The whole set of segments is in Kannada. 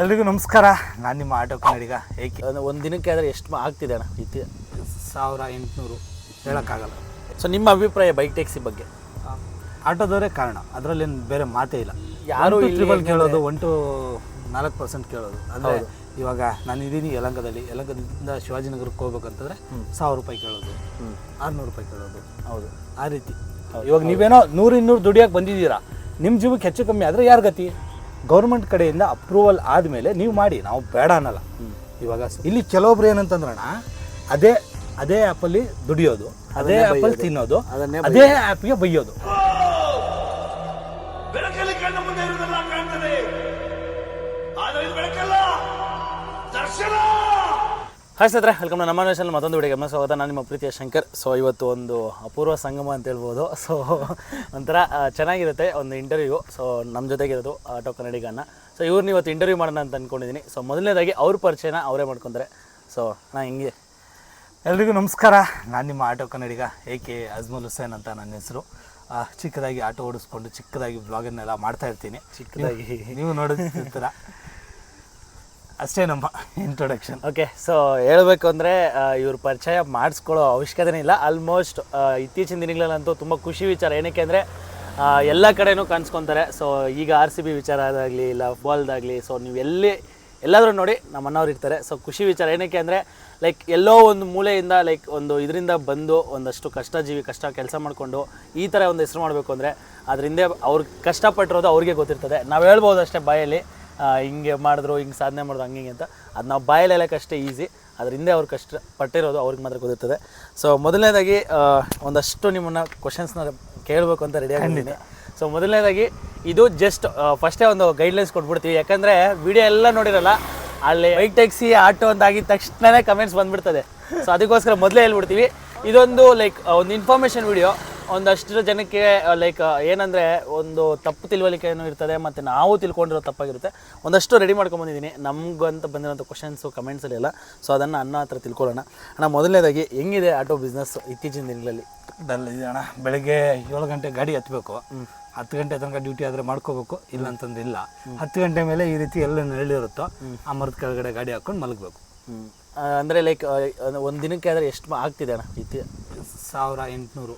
ಎಲ್ರಿಗೂ ನಮಸ್ಕಾರ. ನಾನು ನಿಮ್ಮ ಆಟೋ ಕನ್ನಡಿಗ ಏಕೆ? ಒಂದು ದಿನಕ್ಕೆ ಆದರೆ ಎಷ್ಟು ಆಗ್ತಿದೆ ಅಣ್ಣ ಇತಿ ಸಾವಿರ ಎಂಟುನೂರು ಹೇಳೋಕ್ಕಾಗಲ್ಲ. ಸೊ ನಿಮ್ಮ ಅಭಿಪ್ರಾಯ ಬೈಕ್ ಟ್ಯಾಕ್ಸಿ ಬಗ್ಗೆ? ಆಟೋದವರೇ ಕಾರಣ. ಅದರಲ್ಲಿ ಬೇರೆ ಮಾತೇ ಇಲ್ಲ. ಯಾರು ಟ್ರಿಬಲ್ ಕೇಳೋದು ಒನ್ ಟು ನಾಲ್ಕು ಪರ್ಸೆಂಟ್ ಕೇಳೋದು. ಅಂದರೆ ಇವಾಗ ನಾನು ಇದ್ದೀನಿ ಯಲಂಕದಲ್ಲಿ. ಯಲಂಕದಿಂದ ಶಿವಾಜಿನಗರಕ್ಕೆ ಹೋಗ್ಬೇಕಂತಂದ್ರೆ ಸಾವಿರ ರೂಪಾಯಿ ಕೇಳೋದು ಆರುನೂರು ರೂಪಾಯಿ ಕೇಳೋದು. ಹೌದು. ಆ ರೀತಿ. ಇವಾಗ ನೀವೇನೋ ನೂರು ಇನ್ನೂರು ದುಡಿಯೋಕೆ ಬಂದಿದ್ದೀರಾ. ನಿಮ್ಮ ಜೀವಕ್ಕೆ ಹೆಚ್ಚು ಕಮ್ಮಿ ಆದರೆ ಯಾರ ಗತಿ? ಗೌರ್ಮೆಂಟ್ ಕಡೆಯಿಂದ ಅಪ್ರೂವಲ್ ಆದಮೇಲೆ ನೀವು ಮಾಡಿ ನಾವು ಬೇಡ ಅನ್ನಲ್ಲ. ಇವಾಗ ಇಲ್ಲಿ ಕೆಲವೊಬ್ರು ಏನಂತಂದ್ರಣ ಅದೇ ಅದೇ ಆ್ಯಪಲ್ಲಿ ದುಡಿಯೋದು ಅದೇ ಆ್ಯಪಲ್ಲಿ ತಿನ್ನೋದು ಅದನ್ನೇ ಅದೇ ಆ್ಯಪ್ಗೆ ಬೈಯೋದು. ಬೆಳಕಲ್ಲಿ ಕಣ್ಣ ಮುಂದೆ ಇರುವುದೆಲ್ಲ ಕಾಣ್ತದೆ. ಆದರೆ ಇದು ಬೆಳಕಲ್ಲ ದರ್ಶನ! ಹಾಯ್ ಸತ್ರ ವೆಲ್ಕಮ್ ನಮ್ಮ ಚಾನಲ್ ಮತ್ತೊಂದು ವಿಡಿಯೋ ಗಮನ ಸ್ವಾಗತ. ನಾನು ನಿಮ್ಮ ಪ್ರೀತಿಯ ಶಂಕರ್. ಸೊ ಇವತ್ತು ಒಂದು ಅಪೂರ್ವ ಸಂಗಮ ಅಂತ ಹೇಳ್ಬೋದು. ಸೊ ಒಂಥರ ಚೆನ್ನಾಗಿರುತ್ತೆ ಒಂದು ಇಂಟರ್ವ್ಯೂ ಸೊ ನಮ್ಮ ಜೊತೆಗಿರೋದು ಆಟೋ ಕನ್ನಡಿಗನ್ನ ಸೊ ಇವ್ರನ್ನ ಇವತ್ತು ಇಂಟರ್ವ್ಯೂ ಮಾಡೋಣ ಅಂತ ಅಂದ್ಕೊಂಡಿದ್ದೀನಿ ಸೊ ಮೊದಲನೇದಾಗಿ ಅವ್ರ ಪರಿಚಯನ ಅವರೇ ಮಾಡ್ಕೊತಾರೆ. ಸೊ ನಾನು ಹಿಂಗೆ. ಎಲ್ರಿಗೂ ನಮಸ್ಕಾರ. ನಾನು ನಿಮ್ಮ auto Kannadiga A K Ajmal Hussain ಅಂತ ನನ್ನ ಹೆಸರು. ಚಿಕ್ಕದಾಗಿ ಆಟೋ ಓಡಿಸ್ಕೊಂಡು ಚಿಕ್ಕದಾಗಿ ಬ್ಲಾಗನ್ನೆಲ್ಲ ಮಾಡ್ತಾ ಇರ್ತೀನಿ. ಚಿಕ್ಕದಾಗಿ. ನೀವು ನೋಡುತ್ತೀರ ಅಷ್ಟೇ ನಮ್ಮ ಇಂಟ್ರೊಡಕ್ಷನ್ ಓಕೆ ಸೊ ಹೇಳಬೇಕು ಅಂದರೆ ಇವ್ರ ಪರಿಚಯ ಮಾಡಿಸ್ಕೊಳ್ಳೋ ಅವಶ್ಯಕತೆನೇ ಇಲ್ಲ. ಆಲ್ಮೋಸ್ಟ್ ಇತ್ತೀಚಿನ ದಿನಗಳಲ್ಲಂತೂ ತುಂಬ ಖುಷಿ ವಿಚಾರ. ಏನಕ್ಕೆ ಅಂದರೆ ಎಲ್ಲ ಕಡೆನೂ ಕಾಣಿಸ್ಕೊತಾರೆ. ಸೊ ಈಗ ಆರ್ ಸಿ ಬಿ ವಿಚಾರ ಅದಾಗಲಿ ಇಲ್ಲ ಬಾಲ್ದಾಗಲಿ ಸೊ ನೀವು ಎಲ್ಲಿ, ಎಲ್ಲಾದರೂ ನೋಡಿ ನಮ್ಮ ಅಣ್ಣವ್ರು ಇರ್ತಾರೆ. ಸೊ ಖುಷಿ ವಿಚಾರ ಏನಕ್ಕೆ ಅಂದರೆ ಲೈಕ್ ಎಲ್ಲೋ ಒಂದು ಮೂಲೆಯಿಂದ ಲೈಕ್ ಒಂದು ಇದರಿಂದ ಬಂದು, ಒಂದಷ್ಟು ಕಷ್ಟ ಜೀವಿ ಕಷ್ಟ ಕೆಲಸ ಮಾಡಿಕೊಂಡು, ಈ ಥರ ಒಂದು ಹೆಸರು ಮಾಡಬೇಕು ಅಂದರೆ, ಅದರಿಂದ ಅವ್ರಿಗೆ ಕಷ್ಟಪಟ್ಟಿರೋದು ಅವ್ರಿಗೆ ಗೊತ್ತಿರ್ತದೆ. ನಾವು ಹೇಳ್ಬೋದು ಅಷ್ಟೇ ಬಾಯಲ್ಲಿ. ಹಿಂಗೆ ಮಾಡಿದ್ರು ಹಿಂಗೆ ಸಾಧನೆ ಮಾಡಿದ್ರು ಹಂಗೆ ಹಿಂಗೆ ಅಂತ. ಅದು ನಾವು ಬಾಯಲ್ಲಿ ಅಷ್ಟೇ ಈಸಿ ಅದ್ರ ಹಿಂದೆ ಅವ್ರು ಕಷ್ಟ ಪಟ್ಟಿರೋದು ಅವ್ರಿಗೆ ಮಾತ್ರ ಗೊತ್ತಿರ್ತದೆ. ಸೊ ಮೊದಲನೇದಾಗಿ ಒಂದಷ್ಟು ನಿಮ್ಮನ್ನ ಕ್ವಶನ್ಸ್ನ ಕೇಳಬೇಕು ಅಂತ ರೆಡಿ ಆಗಿದ್ದೀನಿ. ಸೊ ಮೊದಲನೇದಾಗಿ ಇದು ಜಸ್ಟ್ ಫಸ್ಟೇ ಒಂದು ಗೈಡ್ಲೈನ್ಸ್ ಕೊಟ್ಬಿಡ್ತೀವಿ. ಯಾಕಂದರೆ ವಿಡಿಯೋ ಎಲ್ಲ ನೋಡಿರಲ್ಲ ಅಲ್ಲಿ ಬೈಕ್ ಟ್ಯಾಕ್ಸಿ ಆಟೋ ಅಂತ ಆಗಿದ ತಕ್ಷಣನೇ ಕಮೆಂಟ್ಸ್ ಬಂದ್ಬಿಡ್ತದೆ. ಸೊ ಅದಕ್ಕೋಸ್ಕರ ಮೊದಲೇ ಹೇಳ್ಬಿಡ್ತೀವಿ. ಇದೊಂದು ಲೈಕ್ ಒಂದು ಇನ್ಫಾರ್ಮೇಷನ್ ವಿಡಿಯೋ ಒಂದಷ್ಟು ಜನಕ್ಕೆ ಲೈಕ್ ಏನಂದರೆ ಒಂದು ತಪ್ಪು ತಿಳುವಳಿಕೆನೂ ಇರ್ತದೆ ಮತ್ತು ನಾವು ತಿಳ್ಕೊಂಡಿರೋ ತಪ್ಪಾಗಿರುತ್ತೆ. ಒಂದಷ್ಟು ರೆಡಿ ಮಾಡ್ಕೊಂಬಂದಿದ್ದೀನಿ ನಮಗಂತ ಬಂದಿರೋಂಥ ಕ್ವಶನ್ಸು ಕಮೆಂಟ್ಸಲ್ಲಿ ಎಲ್ಲ. ಸೊ ಅದನ್ನು ಅನ್ನ ಹತ್ರ ತಿಳ್ಕೊಳ್ಳೋಣ. ಅಣ್ಣ ಮೊದಲನೇದಾಗಿ ಹೆಂಗಿದೆ ಆಟೋ ಬಿಸ್ನೆಸ್ ಇತ್ತೀಚಿನ ದಿನಗಳಲ್ಲಿ? ಡಲ್ ಇದೆ ಅಣ್ಣ. ಬೆಳಗ್ಗೆ ಏಳು ಗಂಟೆ ಗಾಡಿ ಹತ್ಬೇಕು. ಹತ್ತು ಗಂಟೆ ತನಕ ಡ್ಯೂಟಿ ಆದರೆ ಮಾಡ್ಕೋಬೇಕು. ಇಲ್ಲ ಅಂತಂದ್ರೆ ಇಲ್ಲ ಹತ್ತು ಗಂಟೆ ಮೇಲೆ ಈ ರೀತಿ ಎಲ್ಲ ನೆರಳಿರುತ್ತೋ ಆ ಮರದ ಕೆಳಗಡೆ ಗಾಡಿ ಹಾಕೊಂಡು ಮಲಗಬೇಕು. ಅಂದರೆ ಲೈಕ್ ಒಂದು ದಿನಕ್ಕೆ ಆದರೆ ಎಷ್ಟು ಆಗ್ತಿದೆ ಅಣ್ಣ ಇತ್ತಿ ಸಾವಿರ ಎಂಟುನೂರು.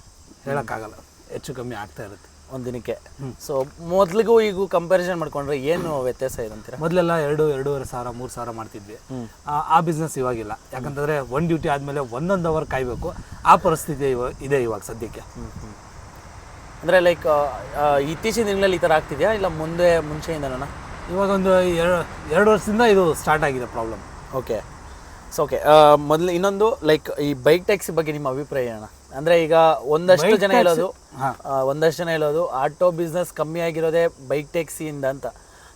ಹೇಳೋಕ್ಕಾಗಲ್ಲ. ಹೆಚ್ಚು ಕಮ್ಮಿ ಆಗ್ತಾ ಇರುತ್ತೆ ಒಂದು ದಿನಕ್ಕೆ. ಸೊ ಮೊದ್ಲಿಗೂ ಈಗೂ ಕಂಪ್ಯಾರಿಸನ್ ಮಾಡ್ಕೊಂಡ್ರೆ ಏನು ವ್ಯತ್ಯಾಸ ಇದೆ ಅಂತೀರಾ? ಮೊದಲೆಲ್ಲ ಎರಡು ಎರಡೂವರೆ ಸಾವಿರ ಮೂರು ಸಾವಿರ ಮಾಡ್ತಿದ್ವಿ. ಆ- ಬಿಸ್ನೆಸ್ ಇವಾಗಿಲ್ಲ. ಯಾಕಂತಂದ್ರೆ ಒನ್ ಡ್ಯೂಟಿ ಆದಮೇಲೆ ಒಂದೊಂದು ಅವರ್ ಕಾಯಬೇಕು. ಆ ಪರಿಸ್ಥಿತಿ ಇದೆ ಇವಾಗ ಸದ್ಯಕ್ಕೆ. ಅಂದರೆ ಲೈಕ್ ಇತ್ತೀಚಿನ ದಿನಗಳಲ್ಲಿ ಈ ಥರ ಆಗ್ತಿದೆಯಾ? ಇಲ್ಲ ಮುಂದೆ ಮುಂಚೆಯಿಂದನಾ? ಇವಾಗ ಒಂದು ಎರಡು ಎರಡು ವರ್ಷದಿಂದ ಇದು ಸ್ಟಾರ್ಟ್ ಆಗಿದೆ ಪ್ರಾಬ್ಲಮ್ ಓಕೆ ಸೊ ಓಕೆ ಮೊದಲು ಇನ್ನೊಂದು ಲೈಕ್ ಈ ಬೈಕ್ ಟ್ಯಾಕ್ಸಿ ಬಗ್ಗೆ ನಿಮ್ಮ ಅಭಿಪ್ರಾಯ ಏನು ಅಂದರೆ ಈಗ ಒಂದಷ್ಟು ಜನ ಹೇಳೋದು. ಒಂದಷ್ಟು ಜನ ಹೇಳೋದು ಆಟೋ ಬಿಸ್ನೆಸ್ ಕಮ್ಮಿ ಆಗಿರೋದೇ ಬೈಕ್ ಟ್ಯಾಕ್ಸಿಯಿಂದ ಅಂತ.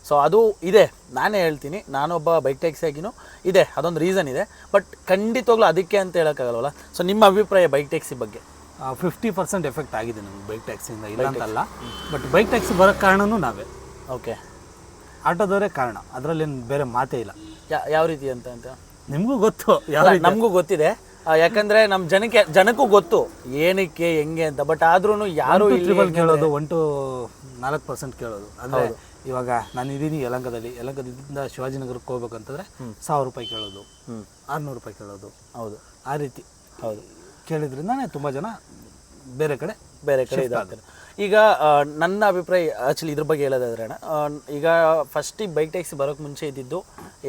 ಸೊ ಅದು ಇದೆ. ನಾನೇ ಹೇಳ್ತೀನಿ. ನಾನೊಬ್ಬ ಬೈಕ್ ಟ್ಯಾಕ್ಸಿಯಾಗಿನೂ ಇದೆ. ಅದೊಂದು ರೀಸನ್ ಇದೆ. ಬಟ್ ಖಂಡಿತವಾಗ್ಲೂ ಅದಕ್ಕೆ ಅಂತ ಹೇಳೋಕ್ಕಾಗಲ್ವಲ್ಲ? ಸೊ ನಿಮ್ಮ ಅಭಿಪ್ರಾಯ ಬೈಕ್ ಟ್ಯಾಕ್ಸಿ ಬಗ್ಗೆ? ಫಿಫ್ಟಿ ಪರ್ಸೆಂಟ್ ಎಫೆಕ್ಟ್ ಆಗಿದೆ ನಮ್ಗೆ ಬೈಕ್ ಟ್ಯಾಕ್ಸಿಯಿಂದ ಇಲ್ಲ ಅಂತಲ್ಲ. ಬಟ್ ಬೈಕ್ ಟ್ಯಾಕ್ಸಿ ಬರೋ ಕಾರಣನೂ ನಾವೇ. ಓಕೆ ಆಟೋದವರೇ ಕಾರಣ. ಅದರಲ್ಲಿ ಬೇರೆ ಮಾತೇ ಇಲ್ಲ. ಯಾವ ರೀತಿ ಅಂತ ಅಂತ? ನಿಮಗೂ ಗೊತ್ತು. ಯಾವ ನಮಗೂ ಗೊತ್ತಿದೆ. ಯಾಕಂದ್ರೆ ನಮ್ಮ ಜನಕ್ಕೆ ಜನಕ್ಕೂ ಗೊತ್ತು ಏನಕ್ಕೆ ಹೆಂಗೆ ಅಂತ. ಬಟ್ ಆದ್ರೂ ಯಾರು ಇಲ್ಲಿ ಕೇಳೋದು ಒನ್ ಟು ನಾಲ್ಕು ಪರ್ಸೆಂಟ್ ಕೇಳೋದು. ಅಂದ್ರೆ ಇವಾಗ ನಾನು ಇದ್ದೀನಿ ಯಲಂಕದಲ್ಲಿ. ಯಲಂಕದಿಂದ ಶಿವಾಜಿನಗರಕ್ಕೆ ಹೋಗ್ಬೇಕಂತಂದ್ರೆ ಸಾವಿರ ರೂಪಾಯಿ ಕೇಳೋದು. ಆರುನೂರು ರೂಪಾಯಿ ಕೇಳೋದು. ಹೌದು. ಆ ರೀತಿ. ಹೌದು. ಕೇಳಿದ್ರಿಂದಾನೇ ತುಂಬಾ ಜನ ಬೇರೆ ಕಡೆ ಬೇರೆ ಕಡೆ ಇದಾಗ್ತಾರೆ. ಈಗ ನನ್ನ ಅಭಿಪ್ರಾಯ ಆಕ್ಚುಲಿ ಇದ್ರ ಬಗ್ಗೆ ಹೇಳೋದಾದ್ರೆ ಈಗ ಫಸ್ಟ್ ಬೈಕ್ ಟ್ಯಾಕ್ಸಿ ಬರೋಕ್ಕೆ ಮುಂಚೆ ಇದ್ದಿದ್ದು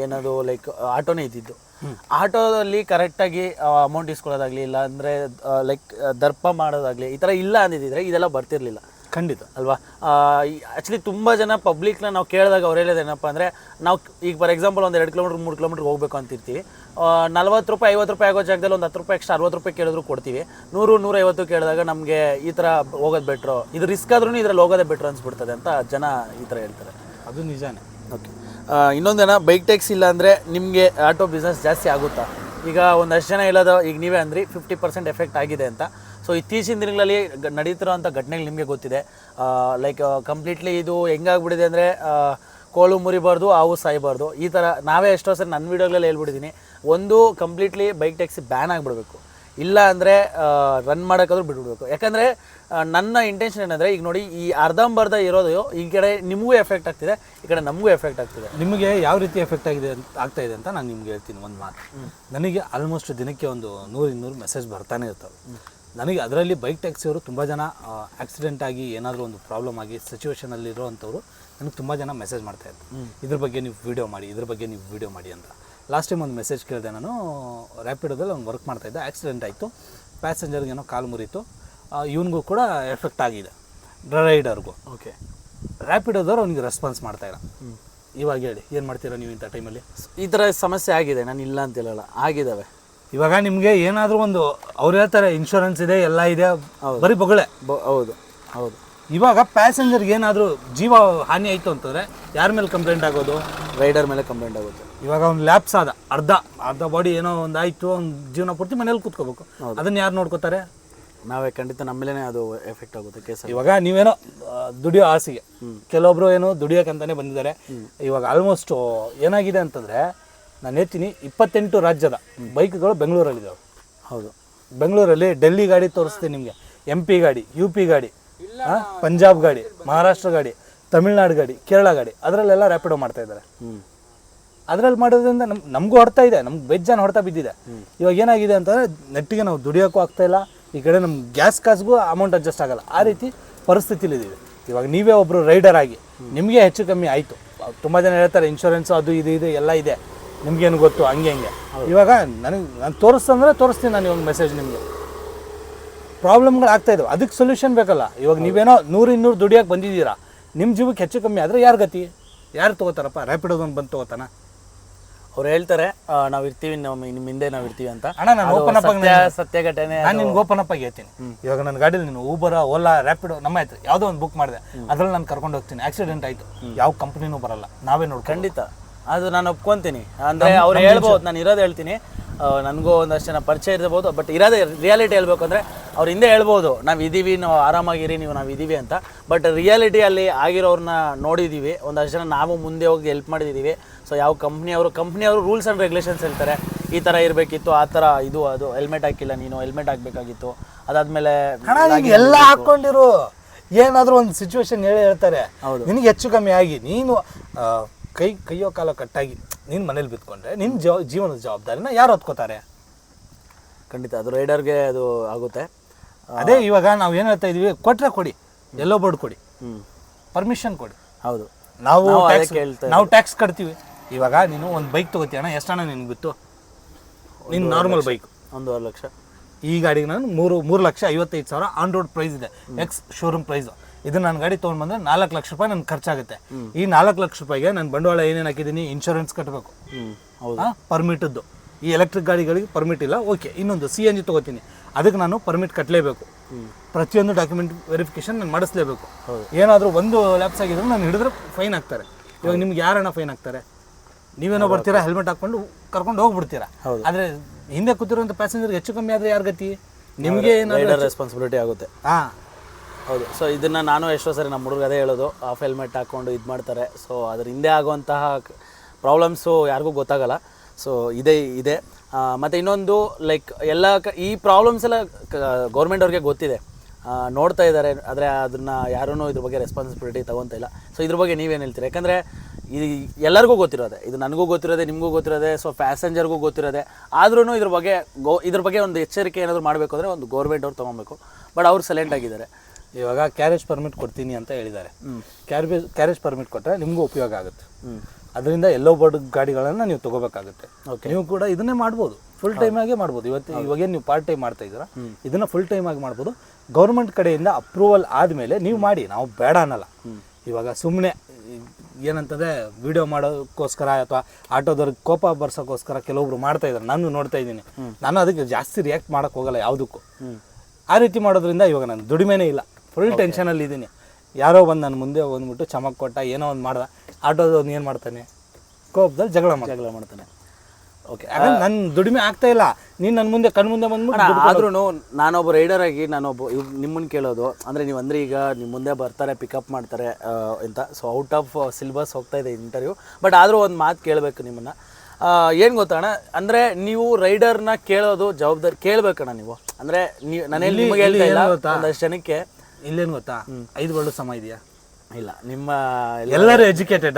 ಏನದು ಲೈಕ್ ಆಟೋನೇ ಇದ್ದಿದ್ದು. ಆಟೋದಲ್ಲಿ ಕರೆಕ್ಟಾಗಿ ಅಮೌಂಟ್ ಇಸ್ಕೊಳ್ಳೋದಾಗ್ಲಿ ಇಲ್ಲ ಅಂದರೆ ಲೈಕ್ ದರ್ಪ ಮಾಡೋದಾಗ್ಲಿ, ಈ ಥರ ಇಲ್ಲ ಅಂದಿದ್ದಿದ್ರೆ ಇದೆಲ್ಲ ಬರ್ತಿರ್ಲಿಲ್ಲ. ಖಂಡಿತ ಅಲ್ವಾ? ಆ್ಯಕ್ಚುಲಿ ತುಂಬ ಜನ ಪಬ್ಲಿಕ್ನ ನಾವು ಕೇಳಿದಾಗ ಅವ್ರು ಹೇಳೋದು ಏನಪ್ಪ ಅಂದರೆ ನಾವು ಈಗ ಫಾರ್ ಎಕ್ಸಾಂಪಲ್ ಒಂದು ಎರಡು ಕಿಲೋಮೀಟ್ರ್ ಮೂರು ಕಿಲೋಮೀಟ್ರ್ ಹೋಗಬೇಕು ಅಂತಿರ್ತೀವಿ ನಲ್ವತ್ತು ರೂಪಾಯಿ ಐವತ್ತು ರೂಪಾಯಿ ಆಗೋ ಜಾಗದಲ್ಲಿ ಒಂದು ಹತ್ತು ರೂಪಾಯಿ ಎಕ್ಸ್ಟ್ರಾ ಅರವತ್ತು ರೂಪಾಯಿ ಕೇಳಿದ್ರು ಕೊಡ್ತೀವಿ. ನೂರು ನೂರೈವತ್ತು ಕೇಳಿದಾಗ ನಮಗೆ ಈ ಥರ ಹೋಗೋದು ಬೆಟ್ರು ಇದು ರಿಸ್ಕ್ ಆದ್ರೂ ಇದ್ರಲ್ಲಿ ಹೋಗೋದೇ ಬೆಟ್ರು ಅನ್ಸ್ಬಿಡ್ತದೆ ಅಂತ ಜನ ಈ ಥರ ಹೇಳ್ತಾರೆ. ಅದು ನಿಜಾನೇ. ಓಕೆ ಇನ್ನೊಂದೇನ ಬೈಕ್ ಟ್ಯಾಕ್ಸ್ ಇಲ್ಲ ಅಂದರೆ ನಿಮಗೆ ಆಟೋ ಬಿಸ್ನೆಸ್ ಜಾಸ್ತಿ ಆಗುತ್ತಾ? ಈಗ ಒಂದಷ್ಟು ಜನ ಇಲ್ಲದ ಈಗ ನೀವೇ ಅಂದ್ರಿ ಫಿಫ್ಟಿ ಪರ್ಸೆಂಟ್ ಎಫೆಕ್ಟ್ ಆಗಿದೆ ಅಂತ. ಸೊ ಇತ್ತೀಚಿನ ದಿನಗಳಲ್ಲಿ ನಡೀತಿರೋಂಥ ಘಟನೆಗಳು ನಿಮಗೆ ಗೊತ್ತಿದೆ. ಲೈಕ್ ಕಂಪ್ಲೀಟ್ಲಿ ಇದು ಹೆಂಗಾಗ್ಬಿಟ್ಟಿದೆ ಅಂದರೆ ಕೋಳು ಮುರಿಬಾರ್ದು ಹಾವು ಸಾಯಬಾರ್ದು. ಈ ಥರ ನಾವೇ ಎಷ್ಟೋ ಸರಿ ನನ್ನ ವೀಡಿಯೋಗಳಲ್ಲಿ ಹೇಳ್ಬಿಟ್ಟಿದ್ದೀನಿ ಒಂದು ಕಂಪ್ಲೀಟ್ಲಿ ಬೈಕ್ ಟ್ಯಾಕ್ಸಿ ಬ್ಯಾನ್ ಆಗಿಬಿಡ್ಬೇಕು. ಇಲ್ಲ ಅಂದರೆ ರನ್ ಮಾಡೋಕ್ಕಾದ್ರೂ ಬಿಟ್ಬಿಡ್ಬೇಕು. ಯಾಕಂದರೆ ನನ್ನ ಇಂಟೆನ್ಷನ್ ಏನಂದರೆ ಈಗ ನೋಡಿ ಈ ಅರ್ಧಂಬರ್ಧ ಇರೋದು ಈ ಕಡೆ ನಿಮಗೂ ಎಫೆಕ್ಟ್ ಆಗ್ತಿದೆ ಈ ಕಡೆ ನಮಗೂ ಎಫೆಕ್ಟ್ ಆಗ್ತಿದೆ. ನಿಮಗೆ ಯಾವ ರೀತಿ ಎಫೆಕ್ಟ್ ಆಗಿದೆ ಅಂತ ಆಗ್ತಾ ಇದೆ ಅಂತ ನಾನು ನಿಮ್ಗೆ ಹೇಳ್ತೀನಿ ಒಂದು ಮಾತು. ನನಗೆ ಆಲ್ಮೋಸ್ಟ್ ದಿನಕ್ಕೆ ಒಂದು ನೂರು ಇನ್ನೂರು ಮೆಸೇಜ್ ಬರ್ತಾನೆ ಇರ್ತವೆ. ನನಗೆ ಅದರಲ್ಲಿ ಬೈಕ್ ಟ್ಯಾಕ್ಸಿಯವರು ತುಂಬ ಜನ ಆಕ್ಸಿಡೆಂಟ್ ಆಗಿ ಏನಾದರೂ ಒಂದು ಪ್ರಾಬ್ಲಮ್ ಆಗಿ ಸಿಚುವೇಷನಲ್ಲಿರೋ ಅಂಥವ್ರು ನನಗೆ ತುಂಬ ಜನ ಮೆಸೇಜ್ ಮಾಡ್ತಾ ಇದ್ದರು ಇದ್ರ ಬಗ್ಗೆ ನೀವು ವಿಡಿಯೋ ಮಾಡಿ ಇದ್ರ ಬಗ್ಗೆ ನೀವು ವಿಡಿಯೋ ಮಾಡಿ ಅಂತ. ಲಾಸ್ಟ್ ಟೈಮ್ ಒಂದು ಮೆಸೇಜ್ ಕೇಳಿದೆ ನಾನು ರ್ಯಾಪಿಡೋದಲ್ಲಿ ಒಂದು ವರ್ಕ್ ಮಾಡ್ತಾಯಿದ್ದೆ ಆಕ್ಸಿಡೆಂಟ್ ಆಯಿತು. ಪ್ಯಾಸೆಂಜರ್ಗೇನೋ ಕಾಲು ಮುರಿತು. ಇವನಿಗೂ ಕೂಡ ಎಫೆಕ್ಟ್ ಆಗಿದೆ ರೈಡರ್ಗೂ ಓಕೆ ರ್ಯಾಪಿಡೋದವ್ರು ಅವ್ನಿಗೆ ರೆಸ್ಪಾನ್ಸ್ ಮಾಡ್ತಾ ಇಲ್ಲ. ಇವಾಗ ಹೇಳಿ ಏನು ಮಾಡ್ತೀರಾ ನೀವು ಇಂಥ ಟೈಮಲ್ಲಿ ಈ ಥರ ಸಮಸ್ಯೆ ಆಗಿದೆ ನಾನು ಇಲ್ಲ ಅಂತ ಹೇಳಲ್ಲ. ಆಗಿದ್ದಾವೆ ಇವಾಗ ನಿಮಗೆ ಏನಾದರೂ ಒಂದು ಅವ್ರು ಹೇಳ್ತಾರೆ ಇನ್ಶೂರೆನ್ಸ್ ಇದೆ ಎಲ್ಲ ಇದೆ ಬರೀ ಬೊಗಳೆ. ಹೌದು ಹೌದು. ಇವಾಗ ಪ್ಯಾಸೆಂಜರ್ಗೆ ಏನಾದರೂ ಜೀವ ಹಾನಿ ಆಯಿತು ಅಂತಂದರೆ ಯಾರ ಮೇಲೆ ಕಂಪ್ಲೇಂಟ್ ಆಗೋದು? ರೈಡರ್ ಮೇಲೆ ಕಂಪ್ಲೇಂಟ್ ಆಗುತ್ತೆ. ಇವಾಗ ಒಂದು ಲ್ಯಾಪ್ಸ್ ಆದ ಅರ್ಧ ಅರ್ಧ ಬಾಡಿ ಏನೋ ಒಂದು ಆಯಿತು ಒಂದು ಜೀವನ ಪೂರ್ತಿ ಮನೇಲಿ ಕೂತ್ಕೋಬೇಕು. ಅದನ್ನ ಯಾರು ನೋಡ್ಕೋತಾರೆ? ನಾವೇ ಖಂಡಿತ ನಮ್ಮ ಮೇಲೇ ಅದು ಎಫೆಕ್ಟ್ ಆಗುತ್ತೆ ಕೇಸ್ ಇವಾಗ ನೀವೇನೋ ದುಡಿಯೋ ಆಸೆಗೆ. ಕೆಲವೊಬ್ರು ಏನೋ ದುಡಿಯೋಕ್ಕಂತಾನೆ ಬಂದಿದ್ದಾರೆ. ಇವಾಗ ಆಲ್ಮೋಸ್ಟ್ ಏನಾಗಿದೆ ಅಂತಂದರೆ ನಾನು ಹೇಳ್ತೀನಿ ಇಪ್ಪತ್ತೆಂಟು ರಾಜ್ಯದ ಬೈಕ್ಗಳು ಬೆಂಗಳೂರಲ್ಲಿದ್ದಾವೆ. ಹೌದು. ಬೆಂಗಳೂರಲ್ಲಿ ಡೆಲ್ಲಿ ಗಾಡಿ ತೋರಿಸ್ತೀನಿ ನಿಮಗೆ ಎಂ ಪಿ ಗಾಡಿ ಯು ಪಿ ಗಾಡಿ ಹಾಂ ಪಂಜಾಬ್ ಗಾಡಿ ಮಹಾರಾಷ್ಟ್ರ ಗಾಡಿ ತಮಿಳ್ನಾಡು ಗಾಡಿ ಕೇರಳ ಗಾಡಿ ಅದರಲ್ಲೆಲ್ಲ ರ್ಯಾಪಿಡೋ ಮಾಡ್ತಾ ಇದ್ದಾರೆ. ಅದರಲ್ಲಿ ಮಾಡೋದ್ರಿಂದ ನಮ್ ನಮಗೂ ಹೊಡ್ತಾ ಇದೆ ನಮ್ಗೆ ಬೆಜ್ಜಾನ ಹೊಡ್ತಾ ಬಿದ್ದಿದೆ. ಇವಾಗ ಏನಾಗಿದೆ ಅಂತಂದರೆ ನೆಟ್ಟಿಗೆ ನಾವು ದುಡಿಯೋಕ್ಕೂ ಆಗ್ತಾ ಇಲ್ಲ ಈ ಕಡೆ ನಮ್ಮ ಗ್ಯಾಸ್ ಕಾಸ್ಗೂ ಅಮೌಂಟ್ ಅಡ್ಜಸ್ಟ್ ಆಗಲ್ಲ. ಆ ರೀತಿ ಪರಿಸ್ಥಿತಿಲಿ ಇದೆ ಇವಾಗ ನೀವೇ ಒಬ್ಬರು ರೈಡರ್ ಆಗಿ ನಿಮಗೆ ಹೆಚ್ಚು ಕಮ್ಮಿ ಆಯಿತು. ತುಂಬ ಜನ ಹೇಳ್ತಾರೆ ಇನ್ಶೂರೆನ್ಸು ಅದು ಇದು ಇದು ಎಲ್ಲ ಇದೆ. ನಿಮ್ಗೇನು ಗೊತ್ತು? ಹಂಗೆ ಹಂಗೆ. ಇವಾಗ ನನಗೆ ನಾನು ತೋರಿಸ್ತಂದ್ರೆ ತೋರಿಸ್ತೀನಿ ನಾನು ಇವಾಗ ಮೆಸೇಜ್ ನಿಮಗೆ. ಪ್ರಾಬ್ಲಮ್ಗಳು ಆಗ್ತಾ ಇದಾವೆ. ಅದಕ್ಕೆ ಸೊಲ್ಯೂಷನ್ ಬೇಕಲ್ಲ. ಇವಾಗ ನೀವೇನೋ ನೂರು ಇನ್ನೂರು ದುಡಿಯೋಕೆ ಬಂದಿದ್ದೀರಾ? ನಿಮ್ಮ ಜೀವಕ್ಕೆ ಹೆಚ್ಚು ಕಮ್ಮಿ ಆದರೆ ಯಾರು ಗತಿ? ಯಾರು ತೊಗೋತಾರಪ್ಪ? ಒಂದು ಬಂದು ತೊಗೋತಾನ? ಅವ್ರು ಹೇಳ್ತಾರೆ ನಾವು ಇರ್ತೀವಿ ನಮ್ಮ ನಿಮ್ಮ ಹಿಂದೆ ನಾವು ಇರ್ತೀವಿ ಅಂತ. ಅಣ್ಣ ನಾನು ಓಪನ್ ಅಪ್ ಸತ್ಯ ಘಟನೆ ನಾನು ನಿಮ್ಗೆ ಓಪನ್ ಅಪ್ ಆಗಿ ಹೇಳ್ತೀನಿ. ಇವಾಗ ನನ್ನ ಗಾಡಿಲಿ ನೀನು ಊಬರ ಓಲಾ ರ್ಯಾಪಿಡೋ ನಮ್ಮ ಆಯ್ತು. ಯಾವುದೋ ಒಂದು ಬುಕ್ ಮಾಡಿದೆ. ಅದ್ರಲ್ಲಿ ನಾನು ಕರ್ಕೊಂಡು ಹೋಗ್ತೀನಿ. ಆಕ್ಸಿಡೆಂಟ್ ಆಯಿತು. ಯಾವ ಕಂಪ್ನಿನೂ ಬರಲ್ಲ. ನಾವೇ ನೋಡಿ ಖಂಡಿತ. ಅದು ನಾನು ಒಪ್ಕೊಂತೀನಿ. ಅಂದ್ರೆ ಅವ್ರು ಹೇಳ್ಬೋದು ನಾನು ಇರೋದು ಹೇಳ್ತೀನಿ. ನನಗೂ ಒಂದಷ್ಟು ಜನ ಪರಿಚಯ ಇರ್ಬೋದು ಬಟ್ ಇರೋದೇ ರಿಯಾಲಿಟಿ ಹೇಳ್ಬೇಕು ಅಂದ್ರೆ ಅವ್ರು ಹಿಂದೆ ಹೇಳ್ಬೋದು ನಾವು ಇದ್ದೀವಿ ನಾವು ಆರಾಮಾಗಿರಿ ನೀವು ನಾವು ಇದ್ದೀವಿ ಅಂತ. ಬಟ್ ರಿಯಾಲಿಟಿಯಲ್ಲಿ ಆಗಿರೋರನ್ನ ನೋಡಿದ್ದೀವಿ ಒಂದಷ್ಟು ಜನ ನಾವು ಮುಂದೆ ಹೋಗಿ ಹೆಲ್ಪ್ ಮಾಡಿದ್ದೀವಿ ಸೊ ಯಾವ ಕಂಪ್ನಿಯವರು ಕಂಪ್ನಿಯವರು ರೂಲ್ಸ್ ಆ್ಯಂಡ್ ರೆಗ್ಯುಲೇಷನ್ಸ್ ಹೇಳ್ತಾರೆ. ಈ ಥರ ಇರಬೇಕಿತ್ತು ಆ ಥರ ಇದು ಅದು ಹೆಲ್ಮೆಟ್ ಹಾಕಿಲ್ಲ ನೀನು ಹೆಲ್ಮೆಟ್ ಹಾಕಬೇಕಾಗಿತ್ತು. ಅದಾದಮೇಲೆ ಎಲ್ಲ ಹಾಕೊಂಡಿರು ಏನಾದರೂ ಒಂದು ಸಿಚುವೇಶನ್ ಹೇಳಿ ಹೇಳ್ತಾರೆ. ಹೌದು. ನಿನಗೆ ಹೆಚ್ಚು ಕಮ್ಮಿ ಆಗಿ. ನೀನು ಆ, ಕೈ ಕೈಯೋ ಕಾಲ ಕಟ್ಟಾಗಿ ನಿನ್ನ ಮನೇಲಿ ಬಿತ್ಕೊಂಡ್ರೆ ನಿನ್ನ ಜವ ಜೀವನದ ಜವಾಬ್ದಾರಿನ ಯಾರು ಹೊತ್ಕೋತಾರೆ? ಖಂಡಿತ ಅದು ರೈಡರ್ಗೆ ಅದು ಆಗುತ್ತೆ. ಅದೇ ಇವಾಗ ನಾವು ಏನು ಹೇಳ್ತಾ ಇದೀವಿ ಕೊಟ್ರೆ ಕೊಡಿ ಎಲ್ಲೋ ಬೋರ್ಡ್ ಕೊಡಿ ಪರ್ಮಿಷನ್ ಕೊಡಿ. ಹೌದು. ನಾವು ನಾವು ಟ್ಯಾಕ್ಸ್ ನಾವು ಟ್ಯಾಕ್ಸ್ ಕಟ್ತೀವಿ. ಇವಾಗ ನೀನು ಒಂದು ಬೈಕ್ ತಗೋತೀಯ ಅಣ್ಣ ಎಷ್ಟಣ್ಣ ನಿನ್ಗೆ ಬಿತ್ತು? ನಿನ್ನ ನಾರ್ಮಲ್ ಬೈಕ್ ಒಂದೂವರೆ ಲಕ್ಷ. ಈ ಗಾಡಿಗೆ ನಾನು ಮೂರು ಮೂರು ಲಕ್ಷ ಐವತ್ತೈದು ಸಾವಿರ ಆನ್ ರೋಡ್ ಪ್ರೈಸ್ ಇದೆ. ಎಕ್ಸ್ ಶೋರೂಮ್ ಪ್ರೈಸ್ ಇದು ನಾನು ಗಾಡಿ ತೊಗೊಂಡು ಬಂದರೆ ನಾಲ್ಕು ಲಕ್ಷ ರೂಪಾಯಿ ನನ್ಗೆ ಖರ್ಚಾಗುತ್ತೆ. ಈ ನಾಲ್ಕು ಲಕ್ಷ ರೂಪಾಯಿಗೆ ನಾನು ಬಂಡವಾಳ ಏನೇನು ಹಾಕಿದ್ದೀನಿ ಇನ್ಶೂರೆನ್ಸ್ ಕಟ್ಟಬೇಕು ಪರ್ಮಿಟದ್ದು ಈ ಎಲೆಕ್ಟ್ರಿಕ್ ಗಾಡಿಗಳಿಗೆ ಪರ್ಮಿಟ್ ಇಲ್ಲ. ಓಕೆ ಇನ್ನೊಂದು ಸಿ ಎನ್ ಜಿ ತೊಗೋತೀನಿ. ಅದಕ್ಕೆ ನಾನು ಪರ್ಮಿಟ್ ಕಟ್ಟಲೇಬೇಕು ಪ್ರತಿಯೊಂದು ಡಾಕ್ಯುಮೆಂಟ್ ವೆರಿಫಿಕೇಶನ್ ನಾನು ಮಾಡಿಸ್ಲೇಬೇಕು. ಏನಾದರೂ ಒಂದು ಲ್ಯಾಪ್ಸ್ ಆಗಿದ್ರು ನಾನು ಹಿಡಿದ್ರೆ ಫೈನ್ ಹಾಕ್ತಾರೆ ಇವಾಗ ನಿಮ್ಗೆ ಯಾರಣ್ಣ ಫೈನ್ ಹಾಕ್ತಾರೆ ನೀವೇನೋ ಬರ್ತೀರಾ ಹೆಲ್ಮೆಟ್ ಹಾಕ್ಕೊಂಡು ಕರ್ಕೊಂಡು ಹೋಗ್ಬಿಡ್ತೀರಾ? ಆದರೆ ಹಿಂದೆ ಕೂತಿರುವಂಥ ಪ್ಯಾಸೆಂಜರ್ಗೆ ಹೆಚ್ಚು ಕಮ್ಮಿ ಆದರೆ ಯಾರು ಗತಿ? ನಿಮಗೆ ರೆಸ್ಪಾನ್ಸಿಬಿಲಿಟಿ ಆಗುತ್ತೆ. ಹಾಂ. ಹೌದು. ಸೊ ಇದನ್ನು ನಾನು ಎಷ್ಟೋ ಸರಿ ನಮ್ಮ ಹುಡುಗ ಅದೇ ಹೇಳೋದು. ಆಫ್ ಹೆಲ್ಮೆಟ್ ಹಾಕ್ಕೊಂಡು ಇದು ಮಾಡ್ತಾರೆ. ಸೊ ಅದ್ರ ಹಿಂದೆ ಆಗುವಂತಹ ಪ್ರಾಬ್ಲಮ್ಸು ಯಾರಿಗೂ ಗೊತ್ತಾಗಲ್ಲ. ಸೊ ಇದೇ, ಇದೆ. ಮತ್ತು ಇನ್ನೊಂದು ಲೈಕ್ ಎಲ್ಲ ಕ, ಈ ಪ್ರಾಬ್ಲಮ್ಸ್ ಎಲ್ಲ ಗೌರ್ಮೆಂಟ್ ಅವ್ರಿಗೆ ಗೊತ್ತಿದೆ. ನೋಡ್ತಾ ಇದ್ದಾರೆ. ಆದರೆ ಅದನ್ನು ಯಾರೂ ಇದ್ರ ಬಗ್ಗೆ ರೆಸ್ಪಾನ್ಸಿಬಿಲಿಟಿ ತಗೊತಾ ಇಲ್ಲ. ಸೊ ಇದ್ರ ಬಗ್ಗೆ ನೀವೇನು ಹೇಳ್ತೀರಿ? ಯಾಕಂದರೆ ಇದು ಎಲ್ಲರಿಗೂ ಗೊತ್ತಿರೋದೆ. ಇದು ನನಗೂ ಗೊತ್ತಿರೋದೆ, ನಿಮಗೂ ಗೊತ್ತಿರೋದೆ ಸೊ ಪ್ಯಾಸೆಂಜರ್ಗೂ ಗೊತ್ತಿರೋದೆ. ಆದ್ರೂ ಇದ್ರ ಬಗ್ಗೆ ಗೋ, ಇದ್ರ ಬಗ್ಗೆ ಒಂದು ಎಚ್ಚರಿಕೆ ಏನಾದರೂ ಮಾಡಬೇಕು ಅಂದರೆ ಒಂದು ಗೌರ್ಮೆಂಟ್ ಅವ್ರು ತೊಗೊಬೇಕು. ಬಟ್ ಅವ್ರು ಸೈಲೆಂಟ್ ಆಗಿದ್ದಾರೆ. ಇವಾಗ ಕ್ಯಾರೇಜ್ ಪರ್ಮಿಟ್ ಕೊಡ್ತೀನಿ ಅಂತ ಹೇಳಿದ್ದಾರೆ. ಕ್ಯಾರೇಜ್ ಕ್ಯಾರೇಜ್ ಪರ್ಮಿಟ್ ಕೊಟ್ಟರೆ ನಿಮಗೂ ಉಪಯೋಗ ಆಗುತ್ತೆ. ಅದರಿಂದ ಎಲ್ಲೋ ಬೋರ್ಡ್ ಗಾಡಿಗಳನ್ನು ನೀವು ತಗೋಬೇಕಾಗುತ್ತೆ. ನೀವು ಕೂಡ ಇದನ್ನೇ ಮಾಡ್ಬೋದು. ಫುಲ್ ಟೈಮ್ ಆಗೇ ಮಾಡ್ಬೋದು. ಇವತ್ತು ಇವಾಗೇನು ನೀವು ಪಾರ್ಟ್ ಟೈಮ್ ಮಾಡ್ತಾ ಇದ್ದೀರಾ ಇದನ್ನ ಫುಲ್ ಟೈಮ್ ಆಗಿ ಮಾಡ್ಬೋದು. ಗೌರ್ಮೆಂಟ್ ಕಡೆಯಿಂದ ಅಪ್ರೂವಲ್ ಆದಮೇಲೆ ನೀವು ಮಾಡಿ. ನಾವು ಬೇಡ ಅನ್ನಲ್ಲ. ಇವಾಗ ಸುಮ್ಮನೆ ಏನಂತಂದರೆ ವಿಡಿಯೋ ಮಾಡೋಕ್ಕೋಸ್ಕರ ಅಥವಾ ಆಟೋದವ್ರಿಗೆ ಕೋಪ ಬರ್ಸೋಕ್ಕೋಸ್ಕರ ಕೆಲವೊಬ್ರು ಮಾಡ್ತಾ ಇದ್ದಾರೆ. ನಾನು ನೋಡ್ತಾ ಇದ್ದೀನಿ. ನಾನು ಅದಕ್ಕೆ ಜಾಸ್ತಿ ರಿಯಾಕ್ಟ್ ಮಾಡೋಕ್ಕೆ ಹೋಗಲ್ಲ ಯಾವುದಕ್ಕೂ. ಆ ರೀತಿ ಮಾಡೋದ್ರಿಂದ ಇವಾಗ ನಾನು ದುಡಿಮೆನೇ ಇಲ್ಲ. ಫುಲ್ ಟೆನ್ಷನಲ್ಲಿ ಇದ್ದೀನಿ ಯಾರೋ ಬಂದು ನನ್ನ ಮುಂದೆ ಬಂದ್ಬಿಟ್ಟು ಚಮಕ್ ಕೊಟ್ಟ ಏನೋ ಒಂದು ಮಾಡ್ದ. ಆಟೋದವ್ನು ಏನು ಮಾಡ್ತಾನೆ? ಕೋಪದಲ್ಲಿ ಜಗಳ ಮಾಡಿ ಜಗಳ ಮಾಡ್ತಾನೆ. ಓಕೆ ನನ್ನ ದುಡಿಮೆ ಆಗ್ತಾ ಇಲ್ಲ. ನೀನು ನನ್ನ ಮುಂದೆ ಕಣ್ಣು ಮುಂದೆ ಬಂದ್ಬಿಟ್ಟು ಆದ್ರೂ ನಾನೊಬ್ಬ ರೈಡರ್ ಆಗಿ ನಾನೊಬ್ಬ ಇವ್ ನಿಮ್ಮನ್ನ ಕೇಳೋದು. ಅಂದ್ರೆ ನೀವು ಅಂದರೆ ಈಗ ನಿಮ್ಮ ಮುಂದೆ ಬರ್ತಾರೆ ಪಿಕಪ್ ಮಾಡ್ತಾರೆ ಅಂತ ಸೊ ಔಟ್ ಆಫ್ ಸಿಲೆಬಸ್ ಹೋಗ್ತಾ ಇದೆ ಇಂಟರ್ವ್ಯೂ ಬಟ್ ಆದ್ರೂ ಒಂದು ಮಾತು ಕೇಳಬೇಕು ನಿಮ್ಮನ್ನ. ಏನು ಗೊತ್ತಣ್ಣ ಅಂದರೆ ನೀವು ರೈಡರ್ನ ಕೇಳೋದು ಜವಾಬ್ದಾರಿ ಕೇಳಬೇಕಣ್ಣ ನೀವು. ಅಂದರೆ ನೀವು ನಾನು ಇಲ್ಲಿ- ನಿಮಗೆ ಹೇಳ್ತಾ ಇಲ್ಲ ಒಂದಷ್ಟು ಜನಕ್ಕೆ. ಇಲ್ಲೇನು ಗೊತ್ತಾ? ಐದು ಬಳ್ಳು ಸಮ ಇದೆಯಾ? ಇಲ್ಲ ನಿಮ್ಮ ಎಲ್ಲರೂ ಎಜುಕೇಟೆಡ್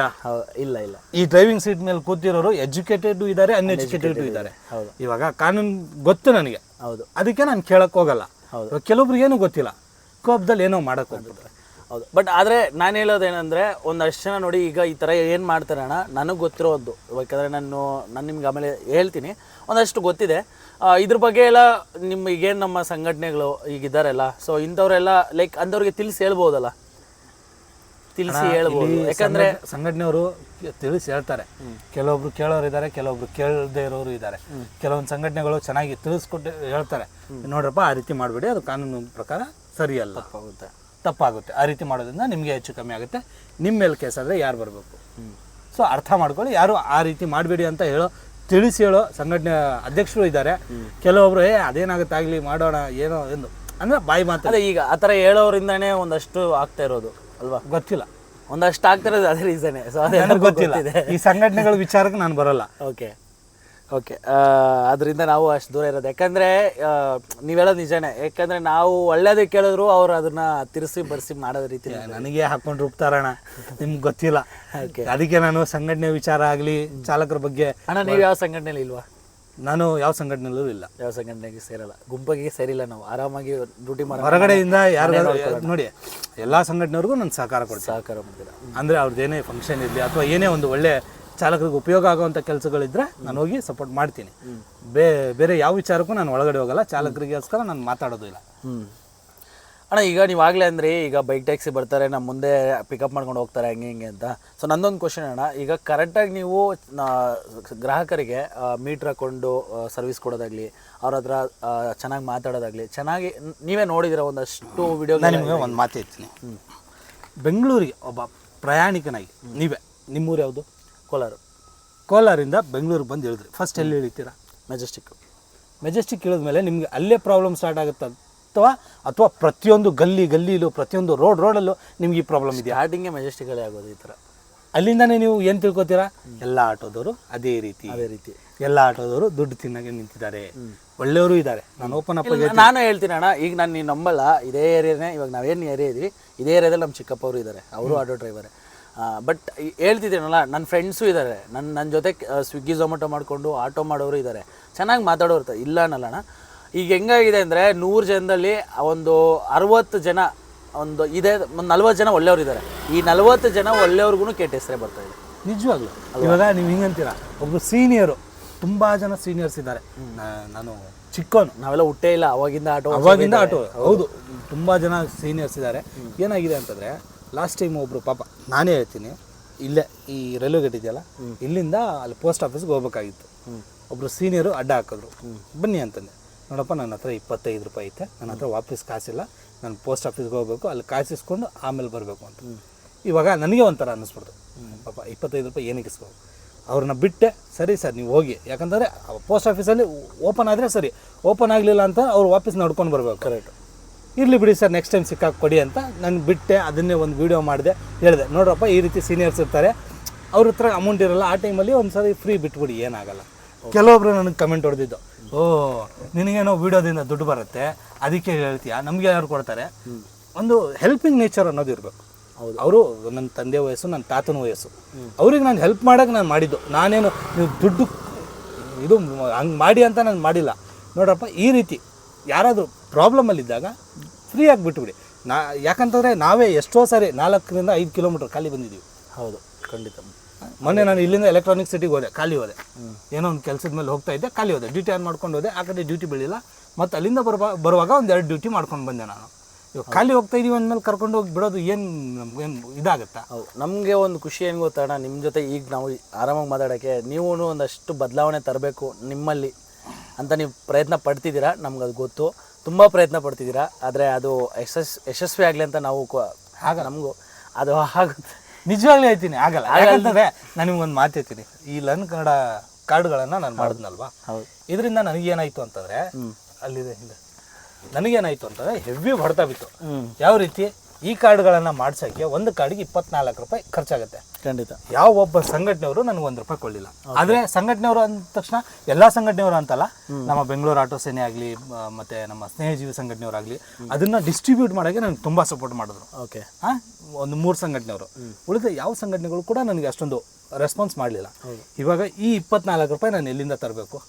ಇಲ್ಲ ಇಲ್ಲ. ಈ ಡ್ರೈವಿಂಗ್ ಸೀಟ್ ಮೇಲೆ ಕೂತಿರೋರು ಎಜುಕೇಟೆಡ್ ಇದ್ದಾರೆ ಅನ್ಎಜುಕೇಟೆಡ್ ಇದ್ದಾರೆ ಹೌದು. ಇವಾಗ ಕಾನೂನು ಗೊತ್ತು ನನಗೆ. ಹೌದು. ಅದಕ್ಕೆ ನಾನು ಕೇಳಕ್ ಹೋಗಲ್ಲ. ಹೌದು. ಕೆಲವೊಬ್ರಿಗೆ ಏನೂ ಗೊತ್ತಿಲ್ಲ. ಕೋಪದಲ್ಲಿ ಏನೋ ಮಾಡಕ್ ಹೋಗ್ಬಿಟ್ರೆ. ಹೌದು. ಬಟ್ ಆದರೆ ನಾನು ಹೇಳೋದೇನೆಂದರೆ ಒಂದಷ್ಟು ಜನ ನೋಡಿ ಈಗ ಈ ಥರ ಏನು ಮಾಡ್ತಾರೆ ಅಣ್ಣ? ನನಗೆ ಗೊತ್ತಿರೋದು ಯಾಕಂದರೆ ನಾನು ನಾನು ನಿಮ್ಗೆ ಆಮೇಲೆ ಹೇಳ್ತೀನಿ. ಒಂದಷ್ಟು ಗೊತ್ತಿದೆ. ಇದ್ರ ಬಗ್ಗೆ ಎಲ್ಲ ನಿಮ್ಮ ಈಗೇನು ನಮ್ಮ ಸಂಘಟನೆಗಳು ಈಗ ಇದ್ದಾರಲ್ಲ ಸೊ ಇಂಥವ್ರೆಲ್ಲ ಲೈಕ್ ಅಂಥವ್ರಿಗೆ ತಿಳಿಸಿ ಹೇಳ್ಬೋದಲ್ಲ? ತಿಳಿಸಿ ಹೇಳ್ಬೋದು. ಯಾಕಂದರೆ ಸಂಘಟನೆಯವರು ತಿಳಿಸಿ ಹೇಳ್ತಾರೆ. ಕೆಲವೊಬ್ರು ಕೇಳೋರು ಇದ್ದಾರೆ ಕೆಲವೊಬ್ರು ಕೇಳದೇ ಇರೋರು ಇದ್ದಾರೆ ಕೆಲವೊಂದು ಸಂಘಟನೆಗಳು ಚೆನ್ನಾಗಿ ತಿಳಿಸ್ಕೊಟ್ಟು ಹೇಳ್ತಾರೆ. ನೋಡ್ರಪ್ಪ ಆ ರೀತಿ ಮಾಡಬೇಡಿ ಅದು ಕಾನೂನು ಪ್ರಕಾರ ಸರಿಯಲ್ಲ. ಆಗುತ್ತೆ ತಪ್ಪಾಗುತ್ತೆ. ಆ ರೀತಿ ಮಾಡೋದ್ರಿಂದ ನಿಮಗೆ ಹೆಚ್ಚು ಕಮ್ಮಿ ಆಗುತ್ತೆ. ನಿಮ್ಮ ಮೇಲೆ ಕೇಸ್ ಆದರೆ ಯಾರು ಬರಬೇಕು? ಸೊ ಅರ್ಥ ಮಾಡ್ಕೊಳ್ಳಿ. ಯಾರು ಆ ರೀತಿ ಮಾಡಬೇಡಿ ಅಂತ ಹೇಳೋ ತಿಳಿಸಿ ಹೇಳೋ ಸಂಘಟನೆ ಅಧ್ಯಕ್ಷರು ಇದ್ದಾರೆ. ಕೆಲವೊಬ್ರು ಏ ಅದೇನಾಗುತ್ತೆ ಆಗಲಿ ಮಾಡೋಣ ಏನೋ ಎಂದು. ಅಂದ್ರೆ ಬಾಯಿ ಮಾತು. ಅದೇ ಈಗ ಆ ಥರ ಹೇಳೋರಿಂದನೇ ಒಂದಷ್ಟು ಆಗ್ತಾ ಇರೋದು ಅಲ್ವಾ? ಗೊತ್ತಿಲ್ಲ. ಒಂದಷ್ಟು ಆಗ್ತಿರೋದು ಅದೇ ರೀಸನೇ ಸೊ ಅದೇ ಗೊತ್ತಿಲ್ಲ. ಈ ಸಂಘಟನೆಗಳ ವಿಚಾರಕ್ಕೆ ನಾನು ಬರಲ್ಲ. ಓಕೆ ಓಕೆ ಅದರಿಂದ ನಾವು ಅಷ್ಟು ದೂರ ಇರೋದು. ಯಾಕಂದರೆ ನೀವು ಹೇಳೋದು ನಿಜನೇ. ಯಾಕಂದರೆ ನಾವು ಒಳ್ಳೇದೇ ಕೇಳಿದ್ರು ಅವ್ರು ಅದನ್ನ ತಿರ್ಸಿ ಬರ್ಸಿ ಮಾಡೋದ್ ರೀತಿ ನನಗೆ ಹಾಕೊಂಡು ರುಬ್ತಾರಣ ನಿಮ್ಗೆ ಗೊತ್ತಿಲ್ಲ. ಓಕೆ ಅದಕ್ಕೆ ನಾನು ಸಂಘಟನೆ ವಿಚಾರ ಆಗಲಿ ಚಾಲಕರ ಬಗ್ಗೆ ಅಣ್ಣ ನೀವು ಯಾವ ಸಂಘಟನೆಯಲ್ಲಿ ಇಲ್ವಾ? ನಾನು ಯಾವ ಸಂಘಟನೆಯಲ್ಲೂ ಇಲ್ಲ. ಯಾವ ಸಂಘಟನೆಗೆ ಸೇರಲ್ಲ. ಗುಂಪಿಗೆ ಸೇರಿಲ್ಲ ನಾವು. ಆರಾಮಾಗಿ ಡ್ಯೂಟಿ ಮಾಡಿ ಹೊರಗಡೆಯಿಂದ ಯಾರು ನೋಡಿ ಎಲ್ಲಾ ಸಂಘಟನೆಯವ್ರಿಗೂ ನಾನು ಸಹಕಾರ ಕೊಡ್ತೀನಿ. ಸಹಕಾರ ಮಾಡ್ತೀರಾ ಅಂದ್ರೆ ಅವ್ರದ್ದು ಏನೇ ಫಂಕ್ಷನ್ ಇರಲಿ ಅಥವಾ ಏನೇ ಒಂದು ಒಳ್ಳೆ ಚಾಲಕರಿಗೆ ಉಪಯೋಗ ಆಗುವಂಥ ಕೆಲಸಗಳಿದ್ರೆ ನಾನು ಹೋಗಿ ಸಪೋರ್ಟ್ ಮಾಡ್ತೀನಿ. ಬೇ ಬೇರೆ ಯಾವ ವಿಚಾರಕ್ಕೂ ನಾನು ಒಳಗಡೆ ಹೋಗಲ್ಲ. ಚಾಲಕರಿಗೋಸ್ಕರ ನಾನು ಮಾತಾಡೋದು ಇಲ್ಲ. ಹ್ಞೂ ಅಣ್ಣ ಈಗ ನೀವು ಆಗಲೇ ಅಂದ್ರೆ ಈಗ ಬೈಕ್ ಟ್ಯಾಕ್ಸಿ ಬರ್ತಾರೆ ನಮ್ಮ ಮುಂದೆ ಪಿಕಪ್ ಮಾಡ್ಕೊಂಡು ಹೋಗ್ತಾರೆ ಹಂಗೆ ಹಿಂಗೆ ಅಂತ. ಸೊ ನಂದೊಂದು ಕ್ವಶನ್ ಅಣ್ಣ ಈಗ ಕರೆಕ್ಟಾಗಿ ನೀವು ಗ್ರಾಹಕರಿಗೆ ಮೀಟ್ರ್ ಹಾಕ್ಕೊಂಡು ಸರ್ವಿಸ್ ಕೊಡೋದಾಗಲಿ ಅವ್ರ ಹತ್ರ ಚೆನ್ನಾಗಿ ಮಾತಾಡೋದಾಗಲಿ ಚೆನ್ನಾಗಿ ನೀವೇ ನೋಡಿದಿರ ಒಂದಷ್ಟು ವಿಡಿಯೋ ನಿಮಗೆ ಒಂದು ಮಾತು ಹೇಳ್ತೀನಿ. ಬೆಂಗಳೂರಿಗೆ ಒಬ್ಬ ಪ್ರಯಾಣಿಕನಾಗಿ ನೀವೇ ನಿಮ್ಮೂರು ಯಾವುದು? ಕೋಲಾರ. ಕೋಲಾರಿಂದ ಬೆಂಗಳೂರಿಗೆ ಬಂದು ಇಳಿದ್ರಿ ಫಸ್ಟ್ ಎಲ್ಲಿ ಇಳಿತೀರಾ ಮೆಜೆಸ್ಟಿಕ್ ಮೆಜೆಸ್ಟಿಕ್ ಇಳಿದ್ಮೇಲೆ ನಿಮಗೆ ಅಲ್ಲೇ ಪ್ರಾಬ್ಲಮ್ ಸ್ಟಾರ್ಟ್ ಆಗುತ್ತೆ ಅಥವಾ ಅಥವಾ ಪ್ರತಿಯೊಂದು ಗಲ್ಲಿ ಗಲ್ಲಿಲೂ ಪ್ರತಿಯೊಂದು ರೋಡ್ ರೋಡಲ್ಲೂ ನಿಮ್ಗೆ ಈ ಪ್ರಾಬ್ಲಮ್ ಇದೆಯಾ? ಸ್ಟಾರ್ಟಿಂಗೇ ಮೆಜೆಸ್ಟಿಕಲ್ಲೇ ಆಗೋದು ಈ ಥರ. ಅಲ್ಲಿಂದಾನೇ ನೀವು ಏನು ತಿಳ್ಕೊತೀರಾ? ಎಲ್ಲ ಆಟೋದವರು ಅದೇ ರೀತಿ. ಅದೇ ರೀತಿ. ಎಲ್ಲ ಆಟೋದವರು ದುಡ್ಡು ತಿನ್ನಾಗೆ ನಿಂತಿದ್ದಾರೆ. ಒಳ್ಳೆಯವರು ಇದ್ದಾರೆ. ನಾನು ಓಪನ್ ಅಪ್ ನಾನು ಹೇಳ್ತೀನಿ ಅಣ್ಣ ಈಗ ನಾನು ನೀನು ನಂಬಲ್ಲ ಇದೇ ಏರಿಯಾನೇ ಇವಾಗ ನಾವೇನು ಏರಿಯಾ ಇದ್ವಿ ಇದೇ ಏರಿಯಾದಲ್ಲಿ ನಮ್ಮ ಚಿಕ್ಕಪ್ಪ ಅವರು ಇದ್ದಾರೆ. ಅವರು ಆಟೋ ಡ್ರೈವರೇ ಬಟ್ ಹೇಳ್ತಿದ್ದೀನಲ್ಲ ನನ್ನ ಫ್ರೆಂಡ್ಸು ಇದ್ದಾರೆ ನನ್ನ ನನ್ನ ಜೊತೆ ಸ್ವಿಗ್ಗಿ ಝೊಮ್ಯಾಟೊ ಮಾಡಿಕೊಂಡು ಆಟೋ ಮಾಡೋರು ಇದ್ದಾರೆ ಚೆನ್ನಾಗಿ ಮಾತಾಡೋರು ಇರ್ತಾರೆ. ಇಲ್ಲ ಅನ್ನಲ್ಲಣ್ಣ ಈಗ ಹೆಂಗಾಗಿದೆ ಅಂದರೆ ನೂರು ಜನದಲ್ಲಿ ಒಂದು ಅರವತ್ತು ಜನ ಒಂದು ಇದೆ ಒಂದು ನಲ್ವತ್ತು ಜನ ಒಳ್ಳೆಯವ್ರು ಇದ್ದಾರೆ ಈ ನಲ್ವತ್ತು ಜನ ಒಳ್ಳೆಯವ್ರಿಗೂ ಕೆಟ್ಟ ಹೆಸರೇ ಬರ್ತಾ ಇದೆ. ನಿಜವಾಗ್ಲೂ. ಇವಾಗ ನೀವು ಹಿಂಗಂತೀರಾ? ಒಬ್ಬರು ಸೀನಿಯರು ತುಂಬಾ ಜನ ಸೀನಿಯರ್ಸ್ ಇದ್ದಾರೆ. ನಾನು ಚಿಕ್ಕವನು ನಾವೆಲ್ಲ ಹುಟ್ಟೇ ಇಲ್ಲ. ಅವಾಗಿಂದ ಆಟೋ ಅವಾಗಿಂದ ಆಟೋ. ಹೌದು. ತುಂಬಾ ಜನ ಸೀನಿಯರ್ಸ್ ಇದ್ದಾರೆ. ಏನಾಗಿದೆ ಅಂತಂದ್ರೆ ಲಾಸ್ಟ್ ಟೈಮ್ ಒಬ್ರು ಪಾಪ ನಾನೇ ಹೇಳ್ತೀನಿ ಇಲ್ಲೇ ಈ ರೈಲ್ವೆ ಗೇಟ್ ಇದೆಯಲ್ಲ ಇಲ್ಲಿಂದ ಅಲ್ಲಿ ಪೋಸ್ಟ್ ಆಫೀಸ್ಗೆ ಹೋಗ್ಬೇಕಾಗಿತ್ತು. ಒಬ್ರು ಸೀನಿಯರು ಅಡ್ಡ ಹಾಕಿದ್ರು. ಬನ್ನಿ ಅಂತಂದೆ. ನೋಡಪ್ಪ ನನ್ನ ಹತ್ರ ಇಪ್ಪತ್ತೈದು ರೂಪಾಯಿ ಐತೆ ನನ್ನ ಹತ್ರ ವಾಪಸ್ ಕಾಸಿಲ್ಲ ನಾನು ಪೋಸ್ಟ್ ಆಫೀಸ್ಗೆ ಹೋಗ್ಬೇಕು ಅಲ್ಲಿ ಕಾಸಿಸ್ಕೊಂಡು ಆಮೇಲೆ ಬರಬೇಕು ಅಂತ. ಇವಾಗ ನನಗೆ ಒಂಥರ ಅನ್ನಿಸ್ಬಿಡ್ತು ಪಾಪ ಇಪ್ಪತ್ತೈದು ರೂಪಾಯಿ ಏನಕ್ಕೆ ಇಸ್ಕೋಬೇಕು? ಅವ್ರನ್ನ ಬಿಟ್ಟೆ ಸರಿ ಸರ್ ನೀವು ಹೋಗಿ. ಯಾಕಂದರೆ ಪೋಸ್ಟ್ ಆಫೀಸಲ್ಲಿ ಓಪನ್ ಆದರೆ ಸರಿ ಓಪನ್ ಆಗಲಿಲ್ಲ ಅಂತ ಅವ್ರು ವಾಪಸ್ ನಡ್ಕೊಂಡು ಬರಬೇಕು. ಕರೆಕ್ಟ್ ಇರಲಿ ಬಿಡಿ ಸರ್ ನೆಕ್ಸ್ಟ್ ಟೈಮ್ ಸಿಕ್ಕಾಕ್ ಕೊಡಿ ಅಂತ ನಾನು ಬಿಟ್ಟೆ ಅದನ್ನೇ ಒಂದು ವೀಡಿಯೋ ಮಾಡಿದೆ ಹೇಳಿದೆ. ನೋಡ್ರಪ್ಪ ಈ ರೀತಿ ಸೀನಿಯರ್ಸ್ ಇರ್ತಾರೆ ಅವ್ರ ಹತ್ರ ಅಮೌಂಟ್ ಇರಲ್ಲ ಆ ಟೈಮಲ್ಲಿ ಒಂದು ಸರಿ ಫ್ರೀ ಬಿಟ್ಬಿಡಿ ಏನಾಗಲ್ಲ. ಕೆಲವೊಬ್ರು ನನಗೆ ಕಮೆಂಟ್ ಹೊಡೆದಿದ್ದು ಓ ನಿನಗೇನೋ ವೀಡಿಯೋದಿಂದ ದುಡ್ಡು ಬರುತ್ತೆ ಅದಕ್ಕೆ ಹೇಳ್ತೀಯಾ? ನಮಗೆ ಯಾರು ಕೊಡ್ತಾರೆ ಒಂದು ಹೆಲ್ಪಿಂಗ್ ನೇಚರ್ ಅನ್ನೋದು ಇರಬೇಕು. ಹೌದು. ಅವರು ನನ್ನ ತಂದೆ ವಯಸ್ಸು ನನ್ನ ತಾತನ ವಯಸ್ಸು. ಅವ್ರಿಗೆ ನಾನು ಹೆಲ್ಪ್ ಮಾಡೋಕೆ ನಾನು ಮಾಡಿದ್ದು. ನಾನೇನು ನೀವು ದುಡ್ಡು ಇದು ಹಂಗೆ ಮಾಡಿ ಅಂತ ನಾನು ಮಾಡಿಲ್ಲ. ನೋಡ್ರಪ್ಪ ಈ ರೀತಿ. ಯಾರಾದರೂ ಪ್ರಾಬ್ಲಮಲ್ಲಿದ್ದಾಗ ಫ್ರೀಯಾಗಿ ಬಿಟ್ಬಿಡಿ. ನಾ ಯಾಕಂತಂದರೆ ನಾವೇ ಎಷ್ಟೋ ಸಾರಿ ನಾಲ್ಕರಿಂದ ಐದು ಕಿಲೋಮೀಟ್ರ್ ಖಾಲಿ ಬಂದಿದ್ದೀವಿ ಹೌದು ಖಂಡಿತ. ಮೊನ್ನೆ ನಾನು ಇಲ್ಲಿಂದ ಎಲೆಕ್ಟ್ರಾನಿಕ್ ಸಿಟಿಗೆ ಹೋದೆ ಖಾಲಿ ಹೋದೆ. ಏನೋ ಒಂದು ಕೆಲಸದ ಮೇಲೆ ಹೋಗ್ತಾ ಇದ್ದೆ ಖಾಲಿ ಹೋದೆ. ಡ್ಯೂಟಿ ಆನ್ ಮಾಡ್ಕೊಂಡು ಹೋದೆ ಆ ಕಡೆ ಡ್ಯೂಟಿ ಬೆಳಿಲ್ಲ. ಮತ್ತು ಅಲ್ಲಿಂದ ಬರುವ ಬರುವಾಗ ಒಂದು ಎರಡು ಡ್ಯೂಟಿ ಮಾಡ್ಕೊಂಡು ಬಂದೆ ನಾನು. ಇವಾಗ ಖಾಲಿ ಹೋಗ್ತಾ ಇದೀವಿ ಅಂದಮೇಲೆ ಕರ್ಕೊಂಡು ಹೋಗಿ ಬಿಡೋದು ಏನು ಏನು ಇದಾಗುತ್ತಾ? ಹೌದು ನಮಗೆ ಒಂದು ಖುಷಿ ಏನು ಗೊತ್ತಣ್ಣ ನಿಮ್ಮ ಜೊತೆ ಈಗ ನಾವು ಆರಾಮಾಗಿ ಮಾತಾಡೋಕ್ಕೆ ನೀವು ಒಂದಷ್ಟು ಬದಲಾವಣೆ ತರಬೇಕು ನಿಮ್ಮಲ್ಲಿ. ಅಂತ ನೀವು ಪ್ರಯತ್ನ ಪಡ್ತಿದ್ದೀರಾ? ನಮ್ಗೆ ಅದು ಗೊತ್ತು. ತುಂಬ ಪ್ರಯತ್ನ ಪಡ್ತಿದ್ದೀರಾ? ಆದರೆ ಅದು ಯಶಸ್ ಯಶಸ್ವಿ ಆಗಲಿ ಅಂತ ನಾವು ಆಗ ನಮಗೂ ಅದು ಆಗುತ್ತೆ. ನಿಜವಾಗ್ಲೂ ಹೇಳ್ತೀನಿ ಆಗಲ್ಲ ಯಾಕಂತಂದ್ರೆ ನಾನು ನಿಮ್ಗೊಂದು ಮಾತು ಹೇಳ್ತೀನಿ. ಈ ಲನ್ ಕನ್ನಡ ಕಾರ್ಡ್ಗಳನ್ನು ನಾನು ಮಾಡಿದ್ನಲ್ವಾ? ಹೌದು. ಇದರಿಂದ ನನಗೇನಾಯ್ತು ಅಂತಂದ್ರೆ ಅಲ್ಲಿದೆ ಹಿಂದೆ. ನನಗೇನಾಯ್ತು ಅಂತಂದ್ರೆ ಹೆವಿ ಹೊಡೆತ ಬಿತ್ತು. ಯಾವ ರೀತಿ? ಈ ಕಾರ್ಡ್ಗಳನ್ನು ಮಾಡ್ಸೋಕ್ಕೆ ಒಂದು ಕಾರ್ಡಿಗೆ ಇಪ್ಪತ್ನಾಲ್ಕು ರೂಪಾಯಿ ಖರ್ಚಾಗುತ್ತೆ. ಖಂಡಿತ. ಯಾವ ಒಬ್ಬ ಸಂಘಟನೆಯವರು ನನಗೆ ಒಂದು ರೂಪಾಯಿ ಕೊಳ್ಳಿಲ್ಲ ಆದರೆ ಸಂಘಟನೆಯವರು ಅಂದ ತಕ್ಷಣ ಎಲ್ಲ ಸಂಘಟನೆಯವರು ಅಂತಲ್ಲ ನಮ್ಮ ಬೆಂಗಳೂರು ಆಟೋ ಸೇನೆ ಆಗಲಿ ಮತ್ತು ನಮ್ಮ ಸ್ನೇಹಜೀವಿ ಸಂಘಟನೆಯವರಾಗಲಿ ಅದನ್ನು ಡಿಸ್ಟ್ರಿಬ್ಯೂಟ್ ಮಾಡೋಕ್ಕೆ ನನಗೆ ತುಂಬ ಸಪೋರ್ಟ್ ಮಾಡಿದ್ರು. ಓಕೆ. ಹಾಂ? ಒಂದು ಮೂರು ಸಂಘಟನೆಯವರು. ಉಳಿದ ಯಾವ ಸಂಘಟನೆಗಳು ಕೂಡ ನನಗೆ ಅಷ್ಟೊಂದು ರೆಸ್ಪಾನ್ಸ್ ಮಾಡಲಿಲ್ಲ. ಇವಾಗ ಈ ಇಪ್ಪತ್ನಾಲ್ಕು ರೂಪಾಯಿ ನಾನು ಎಲ್ಲಿಂದ ತರಬೇಕು?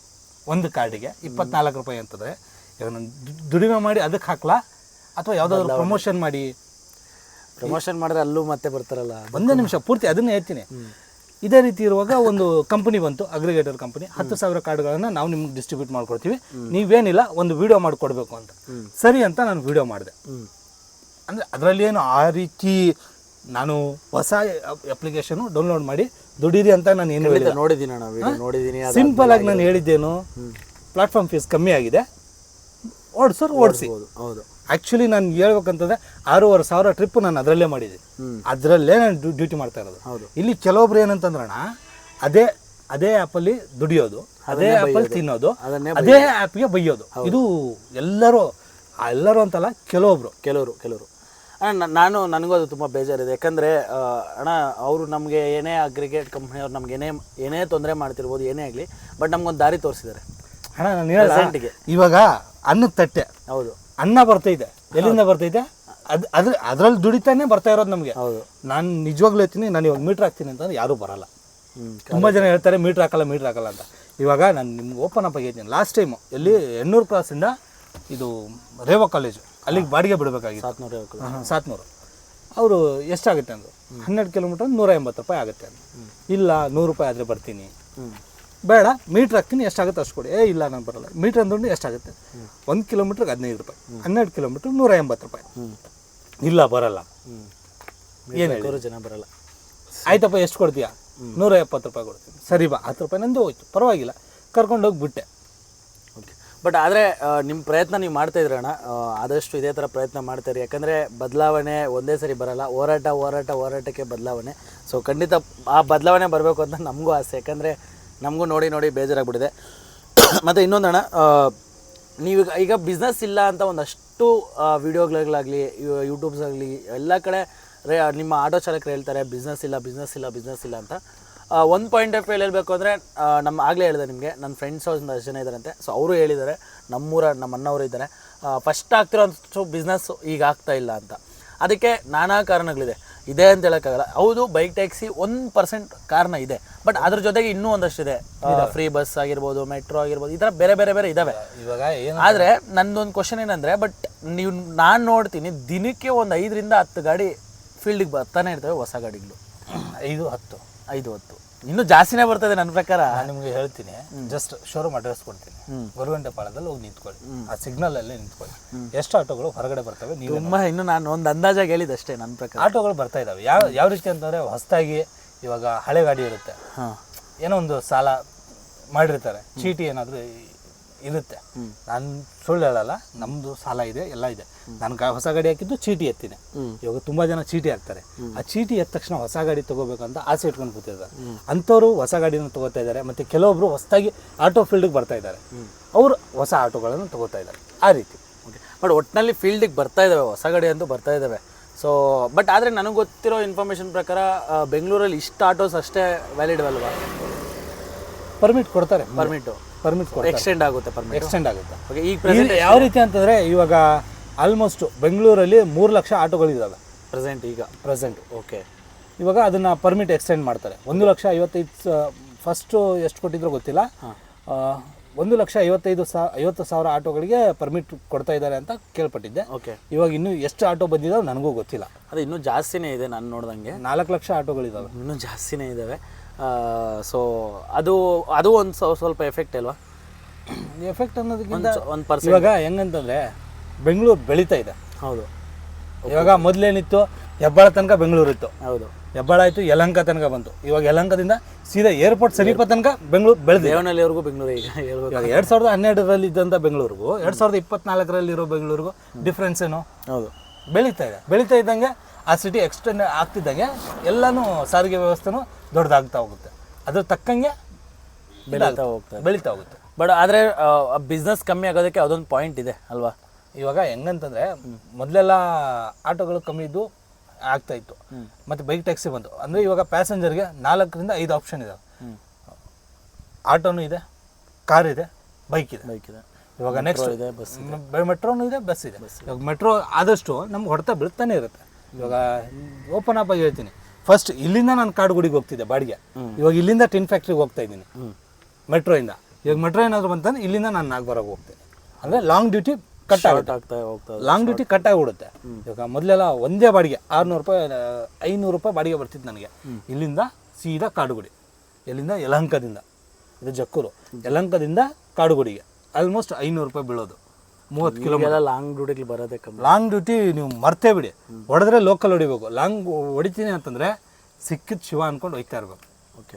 ಒಂದು ಕಾರ್ಡಿಗೆ ಇಪ್ಪತ್ನಾಲ್ಕು ರೂಪಾಯಿ ಅಂತಂದರೆ ಇವಾಗ ನಾನು ದುಡಿಮೆ ಮಾಡಿ ಅದಕ್ಕೆ ಹಾಕ್ಲಾ? ಅಥವಾ ಯಾವುದಾದ್ರು ಪ್ರಮೋಷನ್ ಮಾಡಿ? ಪ್ರಮೋಷನ್ ಮಾಡಿದ್ರೆ ಅಲ್ಲೂ ಮತ್ತೆ ಬರ್ತಾರಲ್ಲ? ಒಂದೇ ನಿಮಿಷ ಪೂರ್ತಿ ಅದನ್ನೇ ಹೇಳ್ತೀನಿ. ಇದೇ ರೀತಿ ಇರುವಾಗ ಒಂದು ಕಂಪನಿ ಬಂತು ಅಗ್ರಿಗೇಟರ್ ಕಂಪನಿ ಹತ್ತು ಸಾವಿರ ಕಾರ್ಡ್ಗಳನ್ನು ನಾವು ನಿಮ್ಗೆ ಡಿಸ್ಟ್ರಿಬ್ಯೂಟ್ ಮಾಡ್ಕೊಡ್ತೀವಿ. ನೀವೇನಿಲ್ಲ ಒಂದು ವಿಡಿಯೋ ಮಾಡಿಕೊಡ್ಬೇಕು ಅಂತ. ಸರಿ ಅಂತ ನಾನು ವಿಡಿಯೋ ಮಾಡಿದೆ. ಅಂದ್ರೆ ಅಂದರೆ ಅದರಲ್ಲಿ ಏನು ಆ ರೀತಿ ನಾನು ಹೊಸ ಅಪ್ಲಿಕೇಶನ್ ಡೌನ್ಲೋಡ್ ಮಾಡಿ ದುಡೀರಿ ಅಂತ ನಾನು ಏನು ಹೇಳಿದೆ ನೋಡಿದ್ದೀನಿ ನೋಡಿದ್ದೀನಿ ಸಿಂಪಲ್ ಆಗಿ ನಾನು ಹೇಳಿದ್ದೇನು ಪ್ಲಾಟ್ಫಾರ್ಮ್ ಫೀಸ್ ಕಮ್ಮಿ ಆಗಿದೆ. ಓಡಿಸೋರು ಓಡಿಸಿ. ಹೌದು. ಆ್ಯಕ್ಚುಲಿ ನಾನು ಹೇಳ್ಬೇಕಂತಂದ್ರೆ ಆರೂವರೆ ಸಾವಿರ ಟ್ರಿಪ್ ನಾನು ಅದರಲ್ಲೇ ಮಾಡಿದ್ದೆ ಅದರಲ್ಲೇ ನಾನು ಡ್ಯೂಟಿ ಮಾಡ್ತಾ ಇರೋದು. ಹೌದು. ಇಲ್ಲಿ ಕೆಲವೊಬ್ರು ಏನಂತಂದ್ರಣ ಅದೇ ಅದೇ ಆ್ಯಪಲ್ಲಿ ದುಡಿಯೋದು ಅದೇ ಆ್ಯಪಲ್ಲಿ ತಿನ್ನೋದು ಅದೇ ಆ್ಯಪ್ಗೆ ಬೈಯೋದು. ಇದು ಎಲ್ಲರೂ ಎಲ್ಲರೂ ಅಂತಲ್ಲ ಕೆಲವೊಬ್ರು. ಕೆಲವರು ಕೆಲವರು. ಅಣ್ಣ ನಾನು ನನಗೂ ಅದು ತುಂಬ ಬೇಜಾರಿದೆ. ಯಾಕಂದರೆ ಅಣ್ಣ ಅವರು ನಮಗೆ ಏನೇ ಅಗ್ರಿಗೇಟ್ ಕಂಪ್ನಿಯವ್ರು ನಮ್ಗೆ ಏನೇ ಏನೇ ತೊಂದರೆ ಮಾಡ್ತಿರ್ಬೋದು ಏನೇ ಆಗಲಿ ಬಟ್ ನಮ್ಗೊಂದು ದಾರಿ ತೋರಿಸಿದ್ದಾರೆ. ಅಣ್ಣ ನಾನು. ಇವಾಗ ಅನ್ನದ ತಟ್ಟೆ. ಹೌದು. ಅನ್ನ ಬರ್ತೈತೆ ಎಲ್ಲಿಂದ ಬರ್ತೈತೆ ಅದು ಅದ್ರ ಅದ್ರಲ್ಲಿ ದುಡಿತಾನೆ ಬರ್ತಾ ಇರೋದು ನಮಗೆ. ಹೌದು. ನಾನು ನಿಜವಾಗ್ಲೂ ಹೇಳ್ತೀನಿ ನಾನು ಇವಾಗ ಮೀಟ್ರ್ ಹಾಕ್ತೀನಿ ಅಂತಂದ್ರೆ ಯಾರೂ ಬರಲ್ಲ. ತುಂಬ ಜನ ಹೇಳ್ತಾರೆ ಮೀಟ್ರ್ ಹಾಕಲ್ಲ ಮೀಟ್ರ್ ಹಾಕಲ್ಲ ಅಂತ. ಇವಾಗ ನಾನು ನಿಮ್ಗೆ ಓಪನ್ ಅಪ್ ಆಗಿದ್ದೀನಿ ಲಾಸ್ಟ್ ಟೈಮು ಎಲ್ಲಿ ಎಣ್ಣೂರು ಕ್ರಾಸಿಂದ ಇದು ರೇವಾ ಕಾಲೇಜು ಅಲ್ಲಿಗೆ ಬಾಡಿಗೆ ಬಿಡಬೇಕಾಗಿತ್ತು. ಸಾತ್ನೂರು ಸಾತ್ನೂರು. ಅವರು ಎಷ್ಟಾಗುತ್ತೆ ಅಂದರು? ಹನ್ನೆರಡು ಕಿಲೋಮೀಟರ್ ನೂರ ಎಂಬತ್ತು ರೂಪಾಯಿ ಆಗುತ್ತೆ ಅಂತ ಇಲ್ಲ ನೂರು ರೂಪಾಯಿ ಆದರೆ ಬರ್ತೀನಿ. ಬೇಡ ಮೀಟ್ರ್ ಹಾಕ್ತೀನಿ ಎಷ್ಟಾಗುತ್ತೆ ಅಷ್ಟು ಕೊಡಿ ಏ ಇಲ್ಲ ನಾನು ಬರಲ್ಲ. ಮೀಟ್ರ್ ಅಂದ್ರೆ ಎಷ್ಟಾಗುತ್ತೆ? ಒಂದು ಕಿಲೋಮೀಟ್ರಿಗೆ ಹದಿನೈದು ರೂಪಾಯಿ. ಹನ್ನೆರಡು ಕಿಲೋಮೀಟ್ರ್ ನೂರ ಎಂಬತ್ತು ರೂಪಾಯಿ. ಇಲ್ಲ ಬರಲ್ಲ. ಏನು ಜನ ಬರಲ್ಲ. ಆಯ್ತಪ್ಪ ಎಷ್ಟು ಕೊಡ್ತೀಯಾ? ನೂರ ಎಪ್ಪತ್ತು ರೂಪಾಯಿ ಕೊಡ್ತೀನಿ. ಸರಿ ಬಾ. ಹತ್ತು ರೂಪಾಯಿ ನಂದು ಹೋಯ್ತು. ಪರವಾಗಿಲ್ಲ. ಕರ್ಕೊಂಡು ಬಿಟ್ಟೆ. ಓಕೆ. ಬಟ್ ಆದರೆ ನಿಮ್ಮ ಪ್ರಯತ್ನ ನೀವು ಮಾಡ್ತಾ ಇದ್ರಿ ಅಣ್ಣ. ಆದಷ್ಟು ಇದೇ ಥರ ಪ್ರಯತ್ನ ಮಾಡ್ತಾಯಿರಿ ಯಾಕಂದರೆ ಬದಲಾವಣೆ ಒಂದೇ ಸರಿ ಬರಲ್ಲ. ಹೋರಾಟ ಹೋರಾಟ ಹೋರಾಟಕ್ಕೆ ಬದಲಾವಣೆ. ಸೊ ಖಂಡಿತ ಆ ಬದಲಾವಣೆ ಬರಬೇಕು ಅಂತ ನಮಗೂ ಆಸೆ. ಯಾಕಂದರೆ ನಮಗೂ ನೋಡಿ ನೋಡಿ ಬೇಜಾರಾಗ್ಬಿಟ್ಟಿದೆ. ಮತ್ತು ಇನ್ನೊಂದು ಅಣ್ಣ ನೀವೀಗ ಈಗ ಬಿಸ್ನೆಸ್ ಇಲ್ಲ ಅಂತ ಒಂದಷ್ಟು ವೀಡಿಯೋಗಳಾಗಲಿ ಯೂಟ್ಯೂಬ್ಸ್ ಆಗಲಿ, ಎಲ್ಲ ಕಡೆ ರೇ, ನಿಮ್ಮ ಆಟೋ ಚಾಲಕರು ಹೇಳ್ತಾರೆ ಬಿಸ್ನೆಸ್ ಇಲ್ಲ ಬಿಸ್ನೆಸ್ ಇಲ್ಲ ಬಿಸ್ನೆಸ್ ಇಲ್ಲ ಅಂತ. ಒಂದು ಪಾಯಿಂಟ್ ಆಫ್ ವ್ಯೂ ಹೇಳಬೇಕು ಅಂದರೆ ನಮ್ಮ, ಆಗಲೇ ಹೇಳಿದೆ ನಿಮಗೆ ನನ್ನ ಫ್ರೆಂಡ್ಸ್ ಒಂದಷ್ಟು ಜನ ಇದ್ದಾರಂತೆ ಸೊ ಅವರು ಹೇಳಿದ್ದಾರೆ, ನಮ್ಮೂರ, ನಮ್ಮ ಅಣ್ಣವರು ಇದ್ದಾರೆ. ಫಸ್ಟ್ ಆಗ್ತಿರೋಂಥ ಬಿಸ್ನೆಸ್ಸು ಈಗ ಆಗ್ತಾ ಇಲ್ಲ ಅಂತ. ಅದಕ್ಕೆ ನಾನಾ ಕಾರಣಗಳಿದೆ. ಇದೆ ಅಂತ ಹೇಳೋಕ್ಕಾಗಲ್ಲ. ಹೌದು ಬೈಕ್ ಟ್ಯಾಕ್ಸಿ ಒಂದು ಪರ್ಸೆಂಟ್ ಕಾರಣ ಇದೆ. ಬಟ್ ಅದ್ರ ಜೊತೆಗೆ ಇನ್ನೂ ಒಂದಷ್ಟಿದೆ ಫ್ರೀ ಬಸ್ ಆಗಿರ್ಬೋದು ಮೆಟ್ರೋ ಆಗಿರ್ಬೋದು ಈ ಥರ ಬೇರೆ ಬೇರೆ ಬೇರೆ ಇದಾವೆ. ಇವಾಗ ಆದರೆ ನಂದೊಂದು ಕ್ವಶನ್ ಏನಂದರೆ ಬಟ್ ನೀವು ನಾನು ನೋಡ್ತೀನಿ ದಿನಕ್ಕೆ ಒಂದು ಐದರಿಂದ ಹತ್ತು ಗಾಡಿ ಫೀಲ್ಡಿಗೆ ಬರ್ತಾನೆ ಇರ್ತವೆ ಹೊಸ ಗಾಡಿಗಳು. ಐದು ಹತ್ತು. ಐದು ಹೊತ್ತು. ಇನ್ನೂ ಜಾಸ್ತಿನೇ ಬರ್ತದೆ ನನ್ನ ಪ್ರಕಾರ. ನಾನು ನಿಮಗೆ ಹೇಳ್ತೀನಿ ಜಸ್ಟ್ ಶೋರೂಮ್ ಅಡ್ರೆಸ್ ಕೊಡ್ತೀನಿ. ಗೊರಗಂಟೆ ಪಾಳದಲ್ಲಿ ಹೋಗಿ ನಿಂತ್ಕೊಳ್ಳಿ. ಆ ಸಿಗ್ನಲ್ ಅಲ್ಲೇ ನಿಂತ್ಕೊಳ್ಳಿ. ಎಷ್ಟು ಆಟೋಗಳು ಹೊರಗಡೆ ಬರ್ತವೆ ನೀವು ತುಂಬಾ ಇನ್ನು ನಾನು ಒಂದು ಅಂದಾಜಾಗಿ ಹೇಳಿದೆ ಅಷ್ಟೇ ನನ್ನ ಪ್ರಕಾರ. ಆಟೋಗಳು ಬರ್ತಾ ಇದಾವೆ. ಯಾವ ಯಾವ ರೀತಿ ಅಂತಂದ್ರೆ ಹೊಸದಾಗಿ ಇವಾಗ ಹಳೆ ಗಾಡಿ ಇರುತ್ತೆ. ಏನೋ ಒಂದು ಸಾಲ ಮಾಡಿರ್ತಾರೆ. ಚೀಟಿ ಏನಾದರೂ ಇರುತ್ತೆ. ನಾನು ಸುಳ್ಳು ಹೇಳಲ್ಲ ನಮ್ಮದು ಸಾಲ ಇದೆ ಎಲ್ಲ ಇದೆ. ನಾನು ಗಾ ಹೊಸ ಗಾಡಿ ಹಾಕಿದ್ದು ಚೀಟಿ ಎತ್ತೀನಿ ಇವಾಗ ತುಂಬ ಜನ ಚೀಟಿ ಹಾಕ್ತಾರೆ. ಆ ಚೀಟಿ ಎತ್ತ ತಕ್ಷಣ ಹೊಸ ಗಾಡಿ ತೊಗೋಬೇಕಂತ ಆಸೆ ಇಟ್ಕೊಂಡು ಕೂತಿದ್ದಾರೆ. ಅಂಥವ್ರು ಹೊಸ ಗಾಡಿನ ತಗೋತಾ ಇದ್ದಾರೆ ಮತ್ತು ಕೆಲವೊಬ್ಬರು ಹೊಸದಾಗಿ ಆಟೋ ಫೀಲ್ಡಿಗೆ ಬರ್ತಾ ಇದ್ದಾರೆ. ಅವರು ಹೊಸ ಆಟೋಗಳನ್ನು ತಗೋತಾ ಇದ್ದಾರೆ. ಆ ರೀತಿ. ಓಕೆ ಬಟ್ ಒಟ್ಟಿನಲ್ಲಿ ಫೀಲ್ಡಿಗೆ ಬರ್ತಾ ಇದ್ದಾವೆ ಹೊಸ ಗಾಡಿ ಅಂತೂ ಬರ್ತಾ ಇದ್ದಾವೆ. ಸೊ ಬಟ್ ಆದರೆ ನನಗೆ ಗೊತ್ತಿರೋ ಇನ್ಫಾರ್ಮೇಷನ್ ಪ್ರಕಾರ ಆ, ಬೆಂಗಳೂರಲ್ಲಿ ಇಷ್ಟು ಆಟೋಸ್ ಅಷ್ಟೇ ವ್ಯಾಲಿಡ್ ಅಲ್ವಾ? ಪರ್ಮಿಟ್ ಕೊಡ್ತಾರೆ. ಪರ್ಮಿಟು ಪರ್ಮಿಟ್ ಎಕ್ಸ್ಟೆಂಡ್ ಆಗುತ್ತೆ ಪರ್ಮಿಟ್ ಎಕ್ಸ್ಟೆಂಡ್ ಆಗುತ್ತೆ. ಓಕೆ ಈಗ ಪ್ರೆಸೆಂಟ್ ಯಾವ ರೀತಿ ಅಂತಂದರೆ ಇವಾಗ ಆಲ್ಮೋಸ್ಟ್ ಬೆಂಗಳೂರಲ್ಲಿ ಮೂರು ಲಕ್ಷ ಆಟೋಗಳಿದ್ದಾವೆ ಪ್ರೆಸೆಂಟ್ ಈಗ? ಪ್ರೆಸೆಂಟ್ ಓಕೆ ಇವಾಗ ಅದನ್ನು ಪರ್ಮಿಟ್ ಎಕ್ಸ್ಟೆಂಡ್ ಮಾಡ್ತಾರೆ. ಒಂದು ಲಕ್ಷ ಐವತ್ತೈದು ಫಸ್ಟು ಎಷ್ಟು ಕೊಟ್ಟಿದ್ರು ಗೊತ್ತಿಲ್ಲ. ಒಂದು ಲಕ್ಷ ಐವತ್ತೈದು ಸಾ ಐವತ್ತು ಸಾವಿರ ಆಟೋಗಳಿಗೆ ಪರ್ಮಿಟ್ ಕೊಡ್ತಾ ಇದ್ದಾರೆ ಅಂತ ಕೇಳ್ಪಟ್ಟಿದ್ದೆ. ಓಕೆ ಇವಾಗ ಇನ್ನೂ ಎಷ್ಟು ಆಟೋ ಬಂದಿದಾವೆ ನನಗೂ ಗೊತ್ತಿಲ್ಲ. ಅದು ಇನ್ನೂ ಜಾಸ್ತಿನೇ ಇದೆ ನಾನು ನೋಡ್ದಂಗೆ. ನಾಲ್ಕು ಲಕ್ಷ ಆಟೋಗಳಿದಾವೆ. ಇನ್ನೂ ಜಾಸ್ತಿನೇ ಇದ್ದಾವೆ ಸೊ ಅದು ಅದು ಒಂದು ಸ್ವಲ್ಪ ಎಫೆಕ್ಟ್ ಅಲ್ವಾ? ಎಫೆಕ್ಟ್ ಅನ್ನೋದಕ್ಕಿಂತ ಒಂದು ಪರ್ಸೆಂಟ್ ಇವಾಗ ಹೆಂಗಂತಂದರೆ ಬೆಂಗಳೂರು ಬೆಳೀತಾ ಇದೆ. ಹೌದು. ಇವಾಗ ಮೊದಲೇನಿತ್ತು ಹೆಬ್ಬಾಳ ತನಕ ಬೆಂಗಳೂರು ಇತ್ತು. ಹೌದು. ಹೆಬ್ಬಾಳ ಆಯಿತು ಯಲಹಂಕ ತನಕ ಬಂತು. ಇವಾಗ ಯಲಹಂಕದಿಂದ ಸೀದಾ ಏರ್ಪೋರ್ಟ್ ಸಮೀಪ ತನಕ ಬೆಂಗಳೂರು ಬೆಳೆದಿದೆ. ದೇವನಹಳ್ಳಿವರೆಗೂ ಬೆಂಗಳೂರು ಈಗ ಎರಡು ಸಾವಿರದ ಹನ್ನೆರಡರಲ್ಲಿ ಇದ್ದಂಥ ಬೆಂಗಳೂರಿಗೂ ಎರಡು ಸಾವಿರದ ಇಪ್ಪತ್ನಾಲ್ಕರಲ್ಲಿ ಇರೋ ಬೆಂಗಳೂರಿಗೂ ಡಿಫ್ರೆನ್ಸ್ ಏನು? ಹೌದು. ಬೆಳೀತಾ ಇದೆ. ಬೆಳೀತಾ ಇದ್ದಂಗೆ ಆ ಸಿಟಿ ಎಕ್ಸ್ಟೆಂಡ್ ಆಗ್ತಿದ್ದಂಗೆ ಎಲ್ಲನೂ ಸಾರಿಗೆ ವ್ಯವಸ್ಥೆನೂ ದೊಡ್ಡದಾಗ್ತಾ ಹೋಗುತ್ತೆ. ಅದ್ರ ತಕ್ಕಂಗೆ ಬೆಳೀತಾ ಹೋಗ್ತಾ ಬೆಳೀತಾ ಹೋಗುತ್ತೆ. ಬಟ್ ಆದರೆ ಬಿಸ್ನೆಸ್ ಕಮ್ಮಿ ಆಗೋದಕ್ಕೆ ಅದೊಂದು ಪಾಯಿಂಟ್ ಇದೆ ಅಲ್ವಾ? ಇವಾಗ ಹೆಂಗಂತಂದ್ರೆ ಮೊದಲೆಲ್ಲ ಆಟೋಗಳು ಕಮ್ಮಿ ಇದ್ದು ಆಗ್ತಾ ಇತ್ತು. ಮತ್ತೆ ಬೈಕ್ ಟ್ಯಾಕ್ಸಿ ಬಂತು. ಅಂದ್ರೆ ಇವಾಗ ಪ್ಯಾಸೆಂಜರ್ಗೆ ನಾಲ್ಕರಿಂದ ಐದು ಆಪ್ಷನ್ ಇದಾವೆ ಆಟೋನು ಇದೆ ಕಾರ್ ಇದೆ ಬೈಕ್ ಇದೆ. ಬೈಕ್ ಇದೆ. ಇವಾಗ ನೆಕ್ಸ್ಟ್ ಇದೆ, ಬಸ್ ಮೆಟ್ರೋನು ಇದೆ ಬಸ್ ಇದೆ. ಇವಾಗ ಮೆಟ್ರೋ ಆದಷ್ಟು ನಮ್ಗೆ ಹೊಡೆತ ಬೀಳ್ತಾನೆ ಇರುತ್ತೆ. ಇವಾಗ ಓಪನ್ ಅಪ್ ಆಗಿ ಹೇಳ್ತೀನಿ. ಫಸ್ಟ್ ಇಲ್ಲಿಂದ ನಾನು ಕಾಡುಗುಡಿಗೆ ಹೋಗ್ತಿದ್ದೆ ಬಾಡಿಗೆ. ಇವಾಗ ಇಲ್ಲಿಂದ ಟಿನ್ ಫ್ಯಾಕ್ಟ್ರಿಗೆ ಹೋಗ್ತಾ ಇದ್ದೀನಿ. ಮೆಟ್ರೋಯಿಂದ. ಇವಾಗ ಮೆಟ್ರೋ ಏನಾದ್ರು ಬಂತಂದ್ರೆ ಇಲ್ಲಿಂದ ನಾನು ನಾಗ್ಬರಾಗ ಹೋಗ್ತೇನೆ. ಅಂದರೆ ಲಾಂಗ್ ಡ್ಯೂಟಿ ಕಟ್ ಆಗುತ್ತೆ. ಲಾಂಗ್ ಡ್ಯೂಟಿ ಕಟ್ ಆಗಿಬಿಡುತ್ತೆ. ಇವಾಗ ಮೊದಲೆಲ್ಲ ಒಂದೇ ಬಾಡಿಗೆ ಆರುನೂರು ರೂಪಾಯಿ ಐನೂರು ರೂಪಾಯಿ ಬಾಡಿಗೆ ಬರ್ತಿತ್ತು ನನಗೆ. ಇಲ್ಲಿಂದ ಸೀದಾ ಕಾಡುಗುಡಿ ಎಲ್ಲಿಂದ? ಯಲಹಂಕದಿಂದ. ಇದು ಜಕ್ಕೂರು. ಯಲಹಂಕದಿಂದ ಕಾಡುಗುಡಿಗೆ ಆಲ್ಮೋಸ್ಟ್ ಐನೂರು ರೂಪಾಯಿ ಬೀಳೋದು. ಮೂವತ್ತು ಕಿಲೋಮೀಟರ್ ಎಲ್ಲ ಲಾಂಗ್ ಡ್ಯೂಟಿಗೆ ಬರೋದೇ ಕಮ್ಮಿ. ಲಾಂಗ್ ಡ್ಯೂಟಿ ನೀವು ಮರ್ತೇ ಬಿಡಿ. ಹೊಡೆದ್ರೆ ಲೋಕಲ್ ಹೊಡಿಬೇಕು. ಲಾಂಗ್ ಹೊಡಿತೀನಿ ಅಂತಂದರೆ ಸಿಕ್ಕಿದ ಶಿವ ಅಂದ್ಕೊಂಡು ಹೋಗ್ತಾ ಇರ್ಬೇಕು. ಓಕೆ